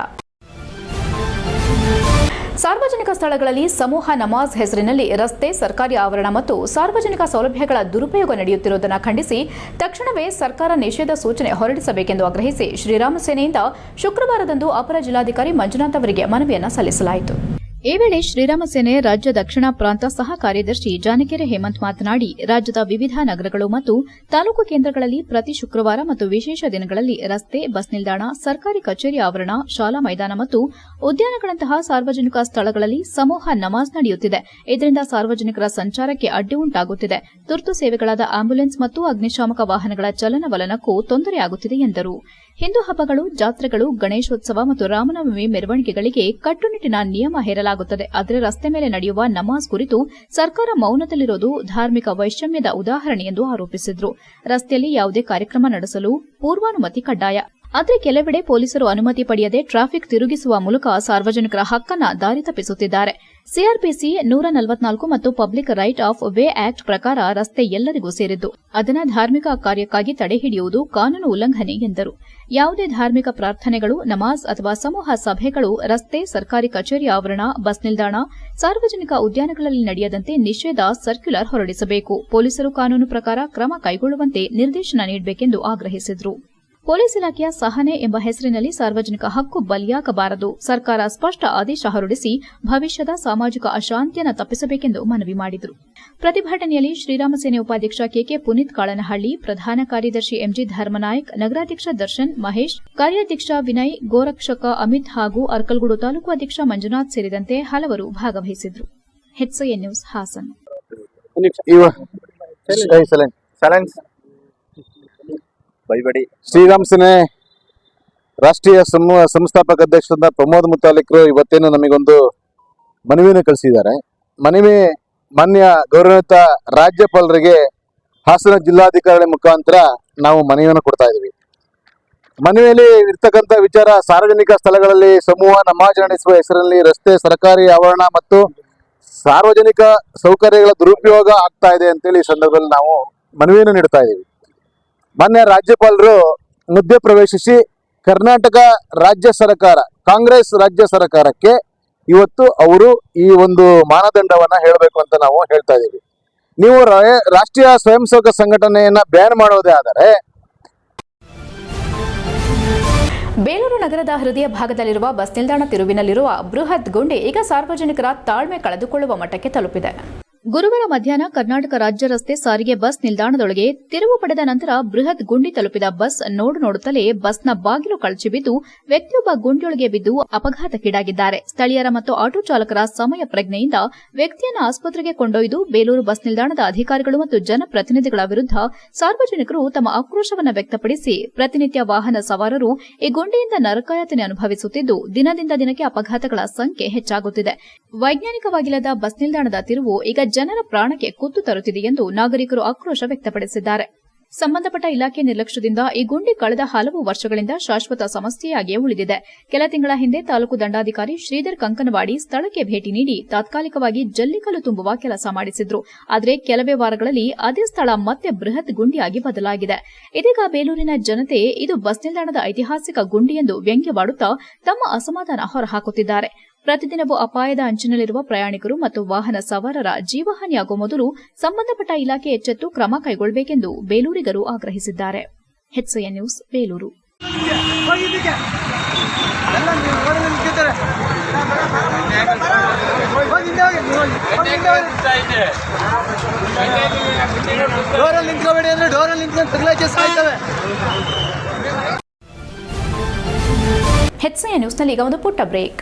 ಸಾರ್ವಜನಿಕ ಸ್ಥಳಗಳಲ್ಲಿ ಸಮೂಹ ನಮಾಜ್ ಹೆಸರಿನಲ್ಲಿ ರಸ್ತೆ, ಸರ್ಕಾರಿ ಆವರಣ ಮತ್ತು ಸಾರ್ವಜನಿಕ ಸೌಲಭ್ಯಗಳ ದುರುಪಯೋಗ ನಡೆಯುತ್ತಿರುವುದನ್ನು ಖಂಡಿಸಿ ತಕ್ಷಣವೇ ಸರ್ಕಾರ ನಿಷೇಧ ಸೂಚನೆ ಹೊರಡಿಸಬೇಕೆಂದು ಆಗ್ರಹಿಸಿ ಶ್ರೀರಾಮ ಸೇನೆಯಿಂದ ಶುಕ್ರವಾರದಂದು ಅಪರ ಜಿಲ್ಲಾಧಿಕಾರಿ ಮಂಜುನಾಥ್ ಅವರಿಗೆ ಮನವಿಯನ್ನು ಸಲ್ಲಿಸಲಾಯಿತು. ಈ ವೇಳೆ ಶ್ರೀರಾಮ ಸೇನೆ ರಾಜ್ಯ ದಕ್ಷಿಣ ಪ್ರಾಂತ ಸಹ ಕಾರ್ಯದರ್ಶಿ ಜಾನಕಿರೆ ಹೇಮಂತ್ ಮಾತನಾಡಿ, ರಾಜ್ಯದ ವಿವಿಧ ನಗರಗಳು ಮತ್ತು ತಾಲೂಕು ಕೇಂದ್ರಗಳಲ್ಲಿ ಪ್ರತಿ ಶುಕ್ರವಾರ ಮತ್ತು ವಿಶೇಷ ದಿನಗಳಲ್ಲಿ ರಸ್ತೆ, ಬಸ್ ನಿಲ್ದಾಣ, ಸರ್ಕಾರಿ ಕಚೇರಿ ಆವರಣ, ಶಾಲಾ ಮೈದಾನ ಮತ್ತು ಉದ್ಯಾನಗಳಂತಹ ಸಾರ್ವಜನಿಕ ಸ್ಥಳಗಳಲ್ಲಿ ಸಮೂಹ ನಮಾಜ್ ನಡೆಯುತ್ತಿದೆ. ಇದರಿಂದ ಸಾರ್ವಜನಿಕರ ಸಂಚಾರಕ್ಕೆ ಅಡ್ಡಿ ಉಂಟಾಗುತ್ತಿದೆ. ತುರ್ತು ಸೇವೆಗಳಾದ ಆಂಬ್ಯುಲೆನ್ಸ್ ಮತ್ತು ಅಗ್ನಿಶಾಮಕ ವಾಹನಗಳ ಚಲನವಲನಕ್ಕೂ ತೊಂದರೆಯಾಗುತ್ತಿದೆ ಎಂದರು. ಹಿಂದೂ ಹಬ್ಬಗಳು, ಜಾತ್ರೆಗಳು, ಗಣೇಶೋತ್ಸವ ಮತ್ತು ರಾಮನವಮಿ ಮೆರವಣಿಗೆಗಳಿಗೆ ಕಟ್ಟುನಿಟ್ಟಿನ ನಿಯಮ ಹೇರಲಾಗುತ್ತದೆ. ಆದರೆ ರಸ್ತೆ ಮೇಲೆ ನಡೆಯುವ ನಮಾಜ್ ಕುರಿತು ಸರ್ಕಾರ ಮೌನದಲ್ಲಿರೋದು ಧಾರ್ಮಿಕ ವೈಷಮ್ಯದ ಉದಾಹರಣೆ ಎಂದು ಆರೋಪಿಸಿದ್ರು. ರಸ್ತೆಯಲ್ಲಿ ಯಾವುದೇ ಕಾರ್ಯಕ್ರಮ ನಡೆಸಲು ಪೂರ್ವಾನುಮತಿ ಕಡ್ಡಾಯ. ಆದರೆ ಕೆಲವೆಡೆ ಪೊಲೀಸರು ಅನುಮತಿ ಪಡೆಯದೆ ಟ್ರಾಫಿಕ್ ತಿರುಗಿಸುವ ಮೂಲಕ ಸಾರ್ವಜನಿಕರ ಹಕ್ಕನ್ನ ದಾರಿ ತಪ್ಪಿಸುತ್ತಿದ್ದಾರೆ. ಸಿಆರ್ಪಿಸಿ ನೂರ ನಲವತ್ನಾಲ್ಕು ಮತ್ತು public right of way act ಪ್ರಕಾರ ರಸ್ತೆ ಎಲ್ಲರಿಗೂ ಸೇರಿದ್ದು, ಅದನ್ನು ಧಾರ್ಮಿಕ ಕಾರ್ಯಕ್ಕಾಗಿ ತಡೆಹಿಡಿಯುವುದು ಕಾನೂನು ಉಲ್ಲಂಘನೆ ಎಂದರು. ಯಾವುದೇ ಧಾರ್ಮಿಕ ಪ್ರಾರ್ಥನೆಗಳು, ನಮಾಜ್ ಅಥವಾ ಸಮೂಹ ಸಭೆಗಳು, ರಸ್ತೆ, ಸರ್ಕಾರಿ ಕಚೇರಿ ಆವರಣ, ಬಸ್ ನಿಲ್ದಾಣ, ಸಾರ್ವಜನಿಕ ಉದ್ಯಾನಗಳಲ್ಲಿ ನಡೆಯದಂತೆ ನಿಷೇಧ ಸರ್ಕ್ಯುಲರ್ ಹೊರಡಿಸಬೇಕು. ಪೊಲೀಸರು ಕಾನೂನು ಪ್ರಕಾರ ಕ್ರಮ ಕೈಗೊಳ್ಳುವಂತೆ ನಿರ್ದೇಶನ ನೀಡಬೇಕೆಂದು ಆಗ್ರಹಿಸಿದರು. ಪೊಲೀಸ್ ಇಲಾಖೆಯ ಸಹನೆ ಎಂಬ ಹೆಸರಿನಲ್ಲಿ ಸಾರ್ವಜನಿಕ ಹಕ್ಕು ಬಲಿಯಾಗಬಾರದು. ಸರ್ಕಾರ ಸ್ಪಷ್ಟ ಆದೇಶ ಹೊರಡಿಸಿ ಭವಿಷ್ಯದ ಸಾಮಾಜಿಕ ಅಶಾಂತಿಯನ್ನು ತಪ್ಪಿಸಬೇಕೆಂದು ಮನವಿ ಮಾಡಿದರು. ಪ್ರತಿಭಟನೆಯಲ್ಲಿ ಶ್ರೀರಾಮ ಸೇನೆ ಉಪಾಧ್ಯಕ್ಷ ಕೆಕೆ ಪುನೀತ್ ಕಾಳನಹಳ್ಳಿ, ಪ್ರಧಾನ ಕಾರ್ಯದರ್ಶಿ ಎಂಜಿ ಧರ್ಮನಾಯಕ್, ನಗರಾಧ್ಯಕ್ಷ ದರ್ಶನ್ ಮಹೇಶ್, ಕಾರ್ಯಾಧ್ಯಕ್ಷ ವಿನಯ್, ಗೋರಕ್ಷಕ ಅಮಿತ್ ಹಾಗೂ ಅರ್ಕಲ್ಗೂಡು ತಾಲೂಕು ಅಧ್ಯಕ್ಷ ಮಂಜುನಾಥ್ ಸೇರಿದಂತೆ ಹಲವರು ಭಾಗವಹಿಸಿದರು. ನ್ಯೂಸ್ ಹಾಸನ್. ಬೈಬೇಡಿ. ಶ್ರೀರಾಮ್ ಸೇನೆ ರಾಷ್ಟ್ರೀಯ ಸಂಸ್ಥಾಪಕ ಅಧ್ಯಕ್ಷರಾದ ಪ್ರಮೋದ್ ಮುತಾಲಿಕ್ರು ಇವತ್ತೇನು ನಮಗೊಂದು ಮನವಿಯನ್ನು ಕಳಿಸಿದ್ದಾರೆ. ಮನವಿ ಮಾನ್ಯ ಗೌರವಯುತ ರಾಜ್ಯಪಾಲರಿಗೆ, ಹಾಸನ ಜಿಲ್ಲಾಧಿಕಾರಿಗಳ ಮುಖಾಂತರ ನಾವು ಮನವಿಯನ್ನು ಕೊಡ್ತಾ ಇದ್ದೀವಿ. ಮನವಿಯಲ್ಲಿ ಇರ್ತಕ್ಕಂಥ ವಿಚಾರ ಸಾರ್ವಜನಿಕ ಸ್ಥಳಗಳಲ್ಲಿ, ಸಮೂಹ ನಮಾಜ್ ನಡೆಸುವ ಹೆಸರಿನಲ್ಲಿ ರಸ್ತೆ, ಸರ್ಕಾರಿ ಆವರಣ ಮತ್ತು ಸಾರ್ವಜನಿಕ ಸೌಕರ್ಯಗಳ ದುರುಪಯೋಗ ಆಗ್ತಾ ಇದೆ ಅಂತೇಳಿ ಈ ಸಂದರ್ಭದಲ್ಲಿ ನಾವು ಮನವಿಯನ್ನು ನೀಡ್ತಾ ಇದ್ದೀವಿ. ಮಾನ್ಯ ರಾಜ್ಯಪಾಲರು ಮಧ್ಯ ಪ್ರವೇಶಿಸಿ ಕರ್ನಾಟಕ ರಾಜ್ಯ ಸರ್ಕಾರ, ಕಾಂಗ್ರೆಸ್ ರಾಜ್ಯ ಸರ್ಕಾರಕ್ಕೆ ಇವತ್ತು ಅವರು ಈ ಒಂದು ಮಾನದಂಡವನ್ನ ಹೇಳಬೇಕು ಅಂತ ನಾವು ಹೇಳ್ತಾ ಇದ್ದೀವಿ. ನೀವು ರಾಷ್ಟ್ರೀಯ ಸ್ವಯಂ ಸೇವಕ ಸಂಘಟನೆಯನ್ನ ಬ್ಯಾನ್ ಮಾಡೋದೇ ಆದರೆ ಬೇಲೂರು ನಗರದ ಹೃದಯ ಭಾಗದಲ್ಲಿರುವ ಬಸ್ ನಿಲ್ದಾಣ ತಿರುವಿನಲ್ಲಿರುವ ಬೃಹತ್ ಗುಂಡಿ ಈಗ ಸಾರ್ವಜನಿಕರ ತಾಳ್ಮೆ ಕಳೆದುಕೊಳ್ಳುವ ಮಟ್ಟಕ್ಕೆ ತಲುಪಿದೆ. ಗುರುವಾರ ಮಧ್ಯಾಹ್ನ ಕರ್ನಾಟಕ ರಾಜ್ಯ ರಸ್ತೆ ಸಾರಿಗೆ ಬಸ್ ನಿಲ್ದಾಣದೊಳಗೆ ತಿರುವು ಪಡೆದ ನಂತರ ಬೃಹತ್ ಗುಂಡಿ ತಲುಪಿದ ಬಸ್ ನೋಡು ನೋಡುತ್ತಲೇ ಬಸ್ನ ಬಾಗಿಲು ಕಳಚಿ ಬಿದ್ದು ವ್ಯಕ್ತಿಯೊಬ್ಬ ಗುಂಡಿಯೊಳಗೆ ಬಿದ್ದು ಅಪಘಾತಕ್ಕೀಡಾಗಿದ್ದಾರೆ. ಸ್ಥಳೀಯರ ಮತ್ತು ಆಟೋ ಚಾಲಕರ ಸಮಯ ಪ್ರಜ್ಞೆಯಿಂದ ವ್ಯಕ್ತಿಯನ್ನು ಆಸ್ಪತ್ರೆಗೆ ಕೊಂಡೊಯ್ದು ಬೇಲೂರು ಬಸ್ ನಿಲ್ದಾಣದ ಅಧಿಕಾರಿಗಳು ಮತ್ತು ಜನಪ್ರತಿನಿಧಿಗಳ ವಿರುದ್ಧ ಸಾರ್ವಜನಿಕರು ತಮ್ಮ ಆಕ್ರೋಶವನ್ನು ವ್ಯಕ್ತಪಡಿಸಿ ಪ್ರತಿನಿತ್ಯ ವಾಹನ ಸವಾರರು ಈ ಗುಂಡಿಯಿಂದ ನರಕಾಯತನೆ ಅನುಭವಿಸುತ್ತಿದ್ದು ದಿನದಿಂದ ದಿನಕ್ಕೆ ಅಪಘಾತಗಳ ಸಂಖ್ಯೆ ಹೆಚ್ಚಾಗುತ್ತಿದೆ. ವೈಜ್ಞಾನಿಕವಾಗಿಲ್ಲದ ಬಸ್ ನಿಲ್ದಾಣದ ತಿರುವು ಈಗ ಜನರ ಪ್ರಾಣಕ್ಕೆ ಕುತ್ತು ತರುತ್ತಿದೆ ಎಂದು ನಾಗರಿಕರು ಆಕ್ರೋಶ ವ್ಯಕ್ತಪಡಿಸಿದ್ದಾರೆ. ಸಂಬಂಧಪಟ್ಟ ಇಲಾಖೆ ನಿರ್ಲಕ್ಷ್ಯದಿಂದ ಈ ಗುಂಡಿ ಕಳೆದ ಹಲವು ವರ್ಷಗಳಿಂದ ಶಾಶ್ವತ ಸಮಸ್ಯೆಯಾಗಿಯೇ ಉಳಿದಿದೆ. ಕೆಲ ತಿಂಗಳ ಹಿಂದೆ ತಾಲೂಕು ದಂಡಾಧಿಕಾರಿ ಶ್ರೀಧರ್ ಕಂಕನವಾಡಿ ಸ್ಥಳಕ್ಕೆ ಭೇಟಿ ನೀಡಿ ತಾತ್ಕಾಲಿಕವಾಗಿ ಜಲ್ಲಿಕಲ್ಲು ತುಂಬುವ ಕೆಲಸ ಮಾಡಿಸಿದ್ರು. ಆದರೆ ಕೆಲವೇ ವಾರಗಳಲ್ಲಿ ಅದೇ ಸ್ಥಳ ಮತ್ತೆ ಬೃಹತ್ ಗುಂಡಿಯಾಗಿ ಬದಲಾಗಿದೆ. ಇದೀಗ ಬೇಲೂರಿನ ಜನತೆ ಇದು ಬಸ್ ನಿಲ್ದಾಣದ ಐತಿಹಾಸಿಕ ಗುಂಡಿ ಎಂದು ವ್ಯಂಗ್ಯವಾಡುತ್ತಾ ತಮ್ಮ ಅಸಮಾಧಾನ ಹೊರಹಾಕುತ್ತಿದ್ದಾರೆ. ಪ್ರತಿದಿನವೂ ಅಪಾಯದ ಅಂಚಿನಲ್ಲಿರುವ ಪ್ರಯಾಣಿಕರು ಮತ್ತು ವಾಹನ ಸವಾರರ ಜೀವಹಾನಿಯಾಗುವ ಮೊದಲು ಸಂಬಂಧಪಟ್ಟ ಇಲಾಖೆ ಎಚ್ಚೆತ್ತು ಕ್ರಮ ಕೈಗೊಳ್ಳಬೇಕೆಂದು ಬೇಲೂರಿಗರು ಆಗ್ರಹಿಸಿದ್ದಾರೆ. ನ್ಯೂಸ್ ಬೇಲೂರು. ಡೋರಲ್ಲಿ ನಿಂತ್ಕೋಬೇಡಿ ಅಂದ್ರೆ ಡೋರಲ್ಲಿ ನಿಂತ್ಕೊಂಡು ತಗಲಾಚೆ ಸಾಯ್ತವೆ ಹೆಚ್ಎನ್ ನ್ಯೂಸ್ನಲ್ಲಿ ಈಗ ಒಂದು ಪುಟ್ಟ ಬ್ರೇಕ್.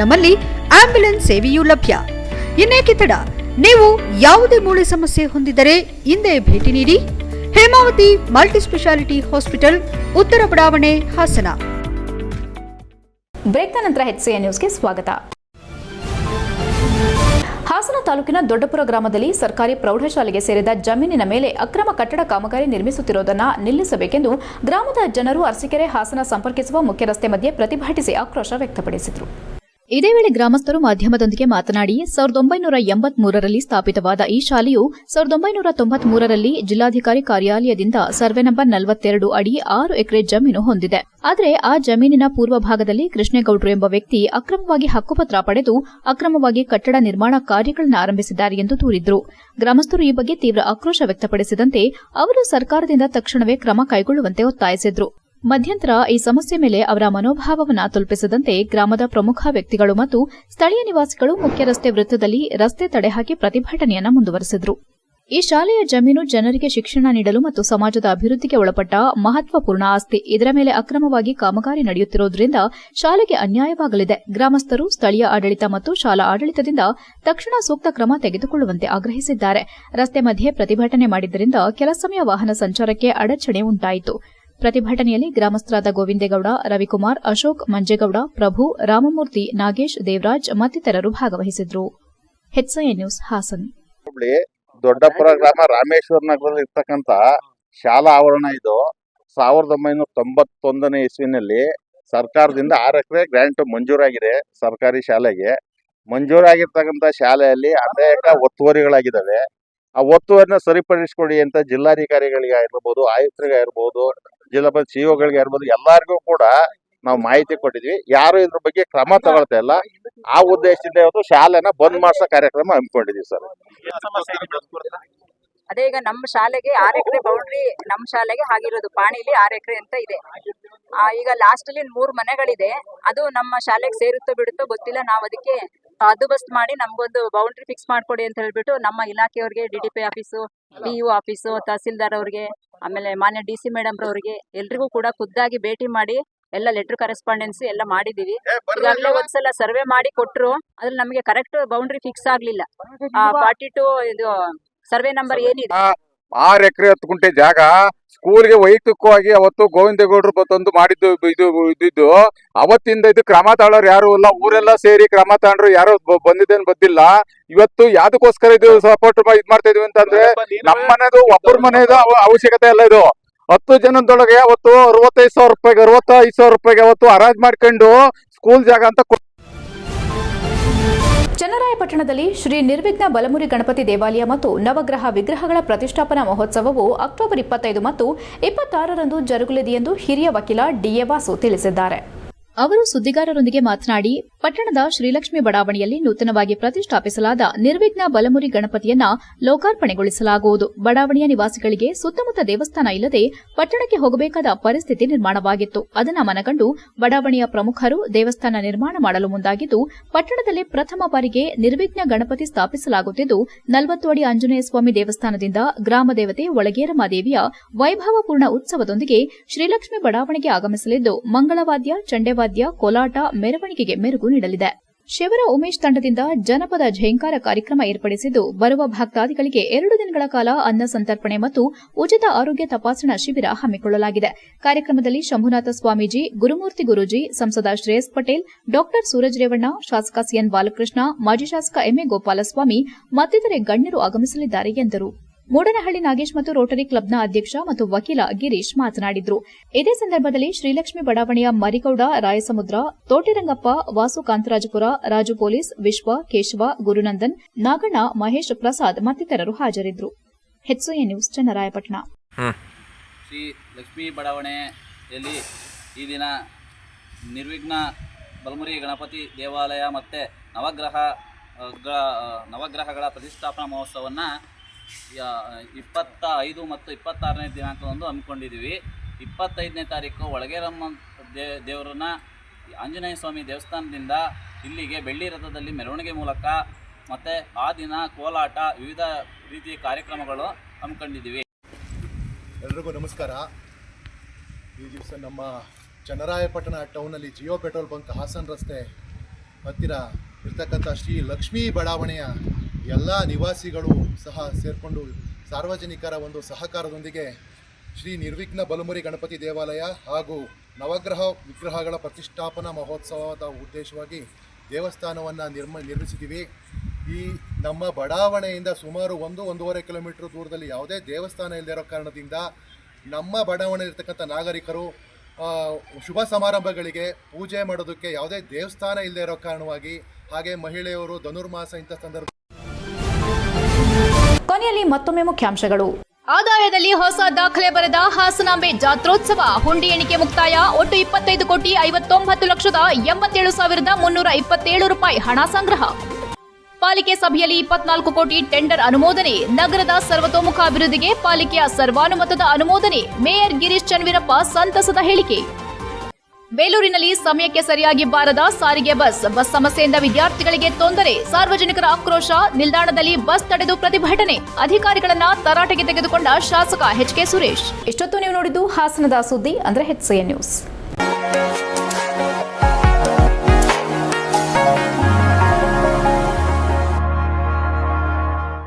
ನಮ್ಮಲ್ಲಿ ಆಂಬ್ಯುಲೆನ್ಸ್ ಸೇವೆಯೂ ಲಭ್ಯ. ಇನ್ನೇಕೆ ತಡ ನೀವು ಯಾವುದೇ ಮೂಳೆ ಸಮಸ್ಯೆ ಹೊಂದಿದರೆ ಹಿಂದೆ ಭೇಟಿ ನೀಡಿ. ಹೇಮಾವತಿ ಮಲ್ಟಿ ಸ್ಪೆಷಾಲಿಟಿ ಹಾಸ್ಪಿಟಲ್, ಉತ್ತರ ಬಡಾವಣೆ, ಹಾಸನ. ಬ್ರೇಕ್ ನಂತರ ಹೆಚ್ಸಿಎ ನ್ಯೂಸ್ಗೆ ಸ್ವಾಗತ. ಹಾಸನ ತಾಲೂಕಿನ ದೊಡ್ಡಪುರ ಗ್ರಾಮದಲ್ಲಿ ಸರ್ಕಾರಿ ಪ್ರೌಢಶಾಲೆಗೆ ಸೇರಿದ ಜಮೀನಿನ ಮೇಲೆ ಅಕ್ರಮ ಕಟ್ಟಡ ಕಾಮಗಾರಿ ನಿರ್ಮಿಸುತ್ತಿರುವುದನ್ನು ನಿಲ್ಲಿಸಬೇಕೆಂದು ಗ್ರಾಮದ ಜನರು ಅರಸೀಕೆರೆ ಹಾಸನ ಸಂಪರ್ಕಿಸುವ ಮುಖ್ಯ ರಸ್ತೆ ಮಧ್ಯೆ ಪ್ರತಿಭಟಿಸಿ ಆಕ್ರೋಶ ವ್ಯಕ್ತಪಡಿಸಿದರು. ಇದೇ ವೇಳೆ ಗ್ರಾಮಸ್ಥರು ಮಾಧ್ಯಮದೊಂದಿಗೆ ಮಾತನಾಡಿ, ಸಾವಿರದ ಒಂಬೈನೂರ ಎಂಬತ್ಮೂರರಲ್ಲಿ ಸ್ಥಾಪಿತವಾದ ಈ ಶಾಲೆಯು ಸಾವಿರದ ಒಂಬೈನೂರ ತೊಂಬತ್ಮೂರರಲ್ಲಿ ಜಿಲ್ಲಾಧಿಕಾರಿ ಕಾರ್ಯಾಲಯದಿಂದ ಸರ್ವೆ ನಂಬರ್ ನಲವತ್ತೆರಡು ಅಡಿ ಆರು ಎಕರೆ ಜಮೀನು ಹೊಂದಿದೆ. ಆದರೆ ಆ ಜಮೀನಿನ ಪೂರ್ವ ಭಾಗದಲ್ಲಿ ಕೃಷ್ಣೇಗೌಡರು ಎಂಬ ವ್ಯಕ್ತಿ ಅಕ್ರಮವಾಗಿ ಹಕ್ಕುಪತ್ರ ಪಡೆದು ಅಕ್ರಮವಾಗಿ ಕಟ್ಟಡ ನಿರ್ಮಾಣ ಕಾರ್ಯಗಳನ್ನು ಆರಂಭಿಸಿದ್ದಾರೆ ಎಂದು ದೂರಿದ್ರು. ಗ್ರಾಮಸ್ಥರು ಈ ಬಗ್ಗೆ ತೀವ್ರ ಆಕ್ರೋಶ ವ್ಯಕ್ತಪಡಿಸಿದಂತೆ, ಅವರು ಸರ್ಕಾರದಿಂದ ತಕ್ಷಣವೇ ಕ್ರಮ ಕೈಗೊಳ್ಳುವಂತೆ ಒತ್ತಾಯಿಸಿದ್ರು. ಮಧ್ಯಂತರ ಈ ಸಮಸ್ಯೆ ಮೇಲೆ ಅವರ ಮನೋಭಾವವನ್ನು ತಲುಪಿಸದಂತೆ ಗ್ರಾಮದ ಪ್ರಮುಖ ವ್ಯಕ್ತಿಗಳು ಮತ್ತು ಸ್ಥಳೀಯ ನಿವಾಸಿಗಳು ಮುಖ್ಯ ರಸ್ತೆ ವೃತ್ತದಲ್ಲಿ ರಸ್ತೆ ತಡೆ ಹಾಕಿ ಪ್ರತಿಭಟನೆಯನ್ನು ಮುಂದುವರೆಸಿದರು. ಈ ಶಾಲೆಯ ಜಮೀನು ಜನರಿಗೆ ಶಿಕ್ಷಣ ನೀಡಲು ಮತ್ತು ಸಮಾಜದ ಅಭಿವೃದ್ಧಿಗೆ ಒಳಪಟ್ಟ ಮಹತ್ವಪೂರ್ಣ ಆಸ್ತಿ. ಇದರ ಮೇಲೆ ಅಕ್ರಮವಾಗಿ ಕಾಮಗಾರಿ ನಡೆಯುತ್ತಿರುವುದರಿಂದ ಶಾಲೆಗೆ ಅನ್ಯಾಯವಾಗಲಿದೆ. ಗ್ರಾಮಸ್ಥರು, ಸ್ಥಳೀಯ ಆಡಳಿತ ಮತ್ತು ಶಾಲಾ ಆಡಳಿತದಿಂದ ತಕ್ಷಣ ಸೂಕ್ತ ಕ್ರಮ ತೆಗೆದುಕೊಳ್ಳುವಂತೆ ಆಗ್ರಹಿಸಿದ್ದಾರೆ. ರಸ್ತೆ ಮಧ್ಯೆ ಪ್ರತಿಭಟನೆ ಮಾಡಿದ್ದರಿಂದ ಕೆಲ ಸಮಯ ವಾಹನ ಸಂಚಾರಕ್ಕೆ ಅಡಚಣೆ ಉಂಟಾಯಿತು. ಪ್ರತಿಭಟನೆಯಲ್ಲಿ ಗ್ರಾಮಸ್ಥರಾದ ಗೋವಿಂದೇಗೌಡ, ರವಿಕುಮಾರ್, ಅಶೋಕ್ ಮಂಜೇಗೌಡ, ಪ್ರಭು, ರಾಮಮೂರ್ತಿ, ನಾಗೇಶ್, ದೇವರಾಜ್ ಮತ್ತಿತರರು ಭಾಗವಹಿಸಿದ್ರು. ನ್ಯೂಸ್, ಹಾಸನ್. ದೊಡ್ಡಪುರ ಗ್ರಾಮ ರಾಮೇಶ್ವರ ನಗರದಲ್ಲಿ ಇರ್ತಕ್ಕಂತ ಶಾಲಾ ಆವರಣ ಇದು. ಸಾವಿರದ ಒಂಬೈನೂರ ತೊಂಬತ್ತೊಂದನೇ ಇಸ್ವಿನಲ್ಲಿ ಸರ್ಕಾರದಿಂದ ಆರು ಎಕರೆ ಗ್ರಾಂಟ್ ಮಂಜೂರಾಗಿದೆ ಸರ್ಕಾರಿ ಶಾಲೆಗೆ. ಮಂಜೂರಾಗಿರ್ತಕ್ಕಂಥ ಶಾಲೆಯಲ್ಲಿ ಅನೇಕ ಒತ್ತುವರಿಗಳಾಗಿದ್ದಾವೆ. ಆ ಒತ್ತುವರಿನ ಸರಿಪಡಿಸಿಕೊಡಿ ಅಂತ ಜಿಲ್ಲಾಧಿಕಾರಿಗಳಿಗೆ ಆಗಿರ್ಬೋದು, ಆಯುಕ್ತರಿಗೆ ಇರ್ಬೋದು ಜಿಲ್ಲಾ ಪಂಚಾಯತ್ ಸಿಇಒಗಳಿಗೆ ಇರ್ಬೋದು ಎಲ್ಲರಿಗೂ ಕೂಡ ನಾವು ಮಾಹಿತಿ ಕೊಟ್ಟಿದ್ವಿ. ಯಾರು ಇದ್ರ ಬಗ್ಗೆ ಕ್ರಮ ತಗೊಳ್ತಾ ಇಲ್ಲ. ಆ ಉದ್ದೇಶದಿಂದ ಇವತ್ತು ಶಾಲೆನ ಬಂದ್ ಮಾಡಿಸ ಕಾರ್ಯಕ್ರಮ ಹಮ್ಮಿಕೊಂಡಿದ್ವಿ ಸರ್. ಅದೇ ಈಗ ನಮ್ಮ ಶಾಲೆಗೆ ಆರ್ ಎಕರೆ ಬೌಂಡ್ರಿ ನಮ್ಮ ಶಾಲೆಗೆ ಆಗಿರೋದು. ಪಾಣಿಲಿ ಆರ್ ಎಕರೆ ಅಂತ ಇದೆ. ಈಗ ಲಾಸ್ಟ್ ಅಲ್ಲಿ ಮೂರ್ ಮನೆಗಳಿದೆ. ಅದು ನಮ್ಮ ಶಾಲೆಗೆ ಸೇರುತ್ತೋ ಬಿಡುತ್ತೋ ಗೊತ್ತಿಲ್ಲ. ನಾವ್ ಅದಕ್ಕೆ ಹದ್ದುಬಸ್ತ್ ಮಾಡಿ ನಮ್ಗೊಂದು ಬೌಂಡ್ರಿ ಫಿಕ್ಸ್ ಮಾಡ್ಕೊಡಿ ಅಂತ ಹೇಳ್ಬಿಟ್ಟು ನಮ್ಮ ಇಲಾಖೆಯವ್ರಿಗೆ D D P office D U office tahsildar ಅವ್ರಿಗೆ ಆಮೇಲೆ ಮಾನ್ಯ ಡಿ ಸಿ ಮೇಡಮ್ ರವ್ರಿಗೆ ಎಲ್ರಿಗೂ ಕೂಡ ಖುದ್ದಾಗಿ ಭೇಟಿ ಮಾಡಿ ಎಲ್ಲ ಲೆಟರ್ ಕರೆಸ್ಪಾಂಡೆನ್ಸ್ ಎಲ್ಲ ಮಾಡಿದೀವಿ. ಈಗಾಗಲೇ ಒಂದ್ಸಲ ಸರ್ವೆ ಮಾಡಿ ಕೊಟ್ರು ಅದ್ರಲ್ಲಿ ನಮಗೆ ಕರೆಕ್ಟ್ ಬೌಂಡ್ರಿ ಫಿಕ್ಸ್ ಆಗ್ಲಿಲ್ಲ. ಫಾರ್ಟಿ ಟು ಇದು ಸರ್ವೆ ನಂಬರ್ ಏನಿದೆ? ಆರ್ ಎಕರೆ ಹತ್ತು ಗುಂಟೆ ಜಾಗ. ಸ್ಕೂಲ್ಗೆ ವೈಯಕ್ತಿಕವಾಗಿ ಅವತ್ತು ಗೋವಿಂದೇಗೌಡರು ತಂದು ಮಾಡಿದ್ದು ಇದು ಇದ್ದಿದ್ದು. ಅವತ್ತಿಂದ ಇದು ಕ್ರಮ ತಾಳೋರು ಯಾರು ಇಲ್ಲ. ಊರೆಲ್ಲ ಸೇರಿ ಕ್ರಮ ತಾಂಡ್ರು ಯಾರು ಬಂದಿದ್ದೇನು ಬಂದಿಲ್ಲ ಇವತ್ತು ಯಾವ್ದಕ್ಕೋಸ್ಕರ ಇದು ಸಪೋರ್ಟ್ ಇದ್ ಮಾಡ್ತಾ ಇದೀವಿ ಅಂತಂದ್ರೆ ನಮ್ಮ ಮನೆದು ಒಬ್ಬರ ಮನೆದು ಅವಶ್ಯಕತೆ ಇಲ್ಲ ಇದು. ಹತ್ತು ಜನದೊಳಗೆ ಅವತ್ತು ಅರವತ್ತೈದು ಸಾವಿರ ರೂಪಾಯಿಗೆ ಅರವತ್ತೈದು ಸಾವಿರ ರೂಪಾಯಿಗೆ ಅವತ್ತು ಅರಾಜ್ ಮಾಡ್ಕೊಂಡು ಸ್ಕೂಲ್ ಜಾಗ ಅಂತ ಕೊಟ್ಟು ಚನ್ನರಾಯಪಟ್ಟಣದಲ್ಲಿ ಶ್ರೀ ನಿರ್ವಿಘ್ನ ಬಲಮುರಿ ಗಣಪತಿ ದೇವಾಲಯ ಮತ್ತು ನವಗ್ರಹ ವಿಗ್ರಹಗಳ ಪ್ರತಿಷ್ಠಾಪನಾ ಮಹೋತ್ಸವವು ಅಕ್ಟೋಬರ್ ಇಪ್ಪತ್ತೈದು ಮತ್ತು ಇಪ್ಪತ್ತಾರರಂದು ಜರುಗಲಿದೆ ಎಂದು ಹಿರಿಯ ವಕೀಲ ಡಿಎ ವಾಸು ತಿಳಿಸಿದ್ದಾರೆ. ಅವರು ಸುದ್ದಿಗಾರರೊಂದಿಗೆ ಮಾತನಾಡಿ, ಪಟ್ಟಣದ ಶ್ರೀಲಕ್ಷ್ಮಿ ಬಡಾವಣೆಯಲ್ಲಿ ನೂತನವಾಗಿ ಪ್ರತಿಷ್ಠಾಪಿಸಲಾದ ನಿರ್ವಿಘ್ನ ಬಲಮುರಿ ಗಣಪತಿಯನ್ನ ಲೋಕಾರ್ಪಣೆಗೊಳಿಸಲಾಗುವುದು. ಬಡಾವಣೆಯ ನಿವಾಸಿಗಳಿಗೆ ಸುತ್ತಮುತ್ತ ದೇವಸ್ಥಾನ ಇಲ್ಲದೆ ಪಟ್ಟಣಕ್ಕೆ ಹೋಗಬೇಕಾದ ಪರಿಸ್ಥಿತಿ ನಿರ್ಮಾಣವಾಗಿತ್ತು. ಅದನ್ನು ಮನಗಂಡು ಬಡಾವಣೆಯ ಪ್ರಮುಖರು ದೇವಸ್ಥಾನ ನಿರ್ಮಾಣ ಮಾಡಲು ಮುಂದಾಗಿದ್ದು, ಪಟ್ಟಣದಲ್ಲಿ ಪ್ರಥಮ ಬಾರಿಗೆ ನಿರ್ವಿಘ್ನ ಗಣಪತಿ ಸ್ಥಾಪಿಸಲಾಗುತ್ತಿದ್ದು, ನಲವತ್ತು ಅಡಿ ಆಂಜನೇಯ ಸ್ವಾಮಿ ದೇವಸ್ಥಾನದಿಂದ ಗ್ರಾಮ ದೇವತೆ ಒಳಗೇರಮ್ಮ ದೇವಿಯ ವೈಭವಪೂರ್ಣ ಉತ್ಸವದೊಂದಿಗೆ ಶ್ರೀಲಕ್ಷ್ಮಿ ಬಡಾವಣೆಗೆ ಆಗಮಿಸಲಿದ್ದು, ಮಂಗಳವಾದ್ಯ, ಚಂಡೆವಾದ್ಯ ಕೋಲಾಟ ಮೆರವಣಿಗೆಗೆ ಮೆರುಗು ನೀಡಲಿದೆ. ಶಿವರ ಉಮೇಶ್ ತಂಡದಿಂದ ಜನಪದ ಝೇಂಕಾರ ಕಾರ್ಯಕ್ರಮ ಏರ್ಪಡಿಸಿದ್ದು, ಬರುವ ಭಕ್ತಾದಿಗಳಿಗೆ ಎರಡು ದಿನಗಳ ಕಾಲ ಅನ್ನ ಸಂತರ್ಪಣೆ ಮತ್ತು ಉಚಿತ ಆರೋಗ್ಯ ತಪಾಸಣಾ ಶಿಬಿರ ಹಮ್ಮಿಕೊಳ್ಳಲಾಗಿದೆ. ಕಾರ್ಯಕ್ರಮದಲ್ಲಿ ಶಂಭುನಾಥ ಸ್ವಾಮೀಜಿ, ಗುರುಮೂರ್ತಿ ಗುರೂಜಿ, ಸಂಸದ ಶ್ರೇಯಸ್ ಪಟೇಲ್, ಡಾಕ್ಟರ್ ಸೂರಜ್ ರೇವಣ್ಣ, ಶಾಸಕ ಸಿಎನ್ ಬಾಲಕೃಷ್ಣ, ಮಾಜಿ ಶಾಸಕ ಎಂಎ ಗೋಪಾಲಸ್ವಾಮಿ ಮತ್ತಿತರೆ ಗಣ್ಯರು ಆಗಮಿಸಲಿದ್ದಾರೆ ಎಂದರು. ಮೂಡನಹಳ್ಳಿ ನಾಗೇಶ್ ಮತ್ತು ರೋಟರಿ ಕ್ಲಬ್ನ ಅಧ್ಯಕ್ಷ ಮತ್ತು ವಕೀಲ ಗಿರೀಶ್ ಮಾತನಾಡಿದರು. ಇದೇ ಸಂದರ್ಭದಲ್ಲಿ ಶ್ರೀಲಕ್ಷ್ಮಿ ಬಡಾವಣೆಯ ಮರಿಗೌಡ ರಾಯಸಮುದ್ರ ತೋಟಿರಂಗಪ್ಪ ವಾಸು ಕಾಂತರಾಜಪುರ ರಾಜು ಪೊಲೀಸ್ ವಿಶ್ವ ಕೇಶವ ಗುರುನಂದನ್ ನಾಗಣ್ಣ ಮಹೇಶ್ ಪ್ರಸಾದ್ ಮತ್ತಿತರರು ಹಾಜರಿದ್ದರು ಹೆಚ್ಸುಎ ನ್ಯೂಸ್ ಚನ್ನರಾಯಪಟ್ಟಣ. ಶ್ರೀ ಲಕ್ಷ್ಮೀ ಬಡಾವಣೆಯಲ್ಲಿ ಈ ದಿನ ನಿರ್ವಿಘ್ನ ಬಲಮುರಿ ಗಣಪತಿ ದೇವಾಲಯ ಮತ್ತು ನವಗ್ರಹ ನವಗ್ರಹಗಳ ಪ್ರತಿಷ್ಠಾಪನಾ ಮಹೋತ್ಸವವನ್ನು ಇಪ್ಪತ್ತ ಐದು ಮತ್ತು ಇಪ್ಪತ್ತಾರನೇ ದಿನಾಂಕದಂದು ಹಮ್ಮಿಕೊಂಡಿದ್ದೀವಿ. ಇಪ್ಪತ್ತೈದನೇ ತಾರೀಕು ಒಳಗೇರಮ್ಮ ದೇ, ದೇವರನ್ನ ಆಂಜನೇಯ ಸ್ವಾಮಿ ದೇವಸ್ಥಾನದಿಂದ ಇಲ್ಲಿಗೆ ಬೆಳ್ಳಿ ರಥದಲ್ಲಿ ಮೆರವಣಿಗೆ ಮೂಲಕ ಮತ್ತು ಆ ದಿನ ಕೋಲಾಟ, ವಿವಿಧ ರೀತಿಯ ಕಾರ್ಯಕ್ರಮಗಳು ಹಮ್ಮಿಕೊಂಡಿದ್ದೀವಿ. ಎಲ್ರಿಗೂ ನಮಸ್ಕಾರ. ಈ ದಿವಸ ನಮ್ಮ ಚನ್ನರಾಯಪಟ್ಟಣ ಟೌನಲ್ಲಿ ಜಿಯೋ ಪೆಟ್ರೋಲ್ ಬಂಕ್ ಹಾಸನ್ ರಸ್ತೆ ಹತ್ತಿರ ಇರ್ತಕ್ಕಂಥ ಶ್ರೀ ಲಕ್ಷ್ಮೀ ಬಡಾವಣೆಯ ಎಲ್ಲ ನಿವಾಸಿಗಳು ಸಹ ಸೇರಿಕೊಂಡು ಸಾರ್ವಜನಿಕರ ಒಂದು ಸಹಕಾರದೊಂದಿಗೆ ಶ್ರೀ ನಿರ್ವಿಘ್ನ ಬಲಮುರಿ ಗಣಪತಿ ದೇವಾಲಯ ಹಾಗೂ ನವಗ್ರಹ ವಿಗ್ರಹಗಳ ಪ್ರತಿಷ್ಠಾಪನಾ ಮಹೋತ್ಸವದ ಉದ್ದೇಶವಾಗಿ ದೇವಸ್ಥಾನವನ್ನು ನಿರ್ಮ, ನಿರ್ಮಿಸಿದ್ದೀವಿ. ಈ ನಮ್ಮ ಬಡಾವಣೆಯಿಂದ ಸುಮಾರು ಒಂದು, ಒಂದೂವರೆ ಕಿಲೋಮೀಟರ್ ದೂರದಲ್ಲಿ ಯಾವುದೇ ದೇವಸ್ಥಾನ ಇಲ್ಲದೆ ಇರೋ ಕಾರಣದಿಂದ ನಮ್ಮ ಬಡಾವಣೆಯಲ್ಲಿರ್ತಕ್ಕಂಥ ನಾಗರಿಕರು ಶುಭ ಸಮಾರಂಭಗಳಿಗೆ ಪೂಜೆ ಮಾಡೋದಕ್ಕೆ ಯಾವುದೇ ದೇವಸ್ಥಾನ ಇಲ್ಲದೆ ಇರೋ ಕಾರಣವಾಗಿ ಹಾಗೆ ಮಹಿಳೆಯರು ಧನುರ್ಮಾಸ ಇಂಥ ಸಂದರ್ಭ ಕೊನೆಯಲ್ಲಿ ಮತ್ತೊಮ್ಮೆ ಮುಖ್ಯಾಂಶಗಳು. ಆದಾಯದಲ್ಲಿ ಹೊಸ ದಾಖಲೆ ಬರೆದ ಹಾಸನಾಂಬೆ ಜಾತ್ರೋತ್ಸವ, ಹುಂಡಿ ಎಣಿಕೆ ಮುಕ್ತಾಯ, ಒಟ್ಟು ಇಪ್ಪತ್ತೈದು ಕೋಟಿ ಐವತ್ತೊಂಬತ್ತು ಲಕ್ಷದ ಎಂಬತ್ತೇಳು ಸಾವಿರದ ಮುನ್ನೂರ ಇಪ್ಪತ್ತೇಳು ರೂಪಾಯಿ ಹಣ ಸಂಗ್ರಹ. ಪಾಲಿಕೆ ಸಭೆಯಲ್ಲಿ ಇಪ್ಪತ್ನಾಲ್ಕು ಕೋಟಿ ಟೆಂಡರ್ ಅನುಮೋದನೆ, ನಗರದ ಸರ್ವತೋಮುಖ ಅಭಿವೃದ್ಧಿಗೆ ಪಾಲಿಕೆಯ ಸರ್ವಾನುಮತದ ಅನುಮೋದನೆ, ಮೇಯರ್ ಗಿರೀಶ್ ಚನ್ವೀರಪ್ಪ ಸಂತಸದ ಹೇಳಿಕೆ. ಬೇಲೂರಿನಲ್ಲಿ ಸಮಯಕ್ಕೆ ಸರಿಯಾಗಿ ಬಾರದ ಸಾರಿಗೆ ಬಸ್ ಬಸ್ ಸಮಸ್ಯೆಯಿಂದ ವಿದ್ಯಾರ್ಥಿಗಳಿಗೆ ತೊಂದರೆ. ಸಾರ್ವಜನಿಕರ ಆಕ್ರೋಶ, ನಿಲ್ದಾಣದಲ್ಲಿ ಬಸ್ ತಡೆದು ಪ್ರತಿಭಟನೆ. ಅಧಿಕಾರಿಗಳನ್ನ ತರಾಟೆಗೆ ತೆಗೆದುಕೊಂಡ ಶಾಸಕ ಎಚ್ ಕೆ ಸುರೇಶ್. ಇಷ್ಟೊತ್ತು ನೀವು ನೋಡಿದ್ದು ಹಾಸನದ ಸುದ್ದಿ, ಅಂದ್ರೆ ಹೆಚ್ಸಿಎ ನ್ಯೂಸ್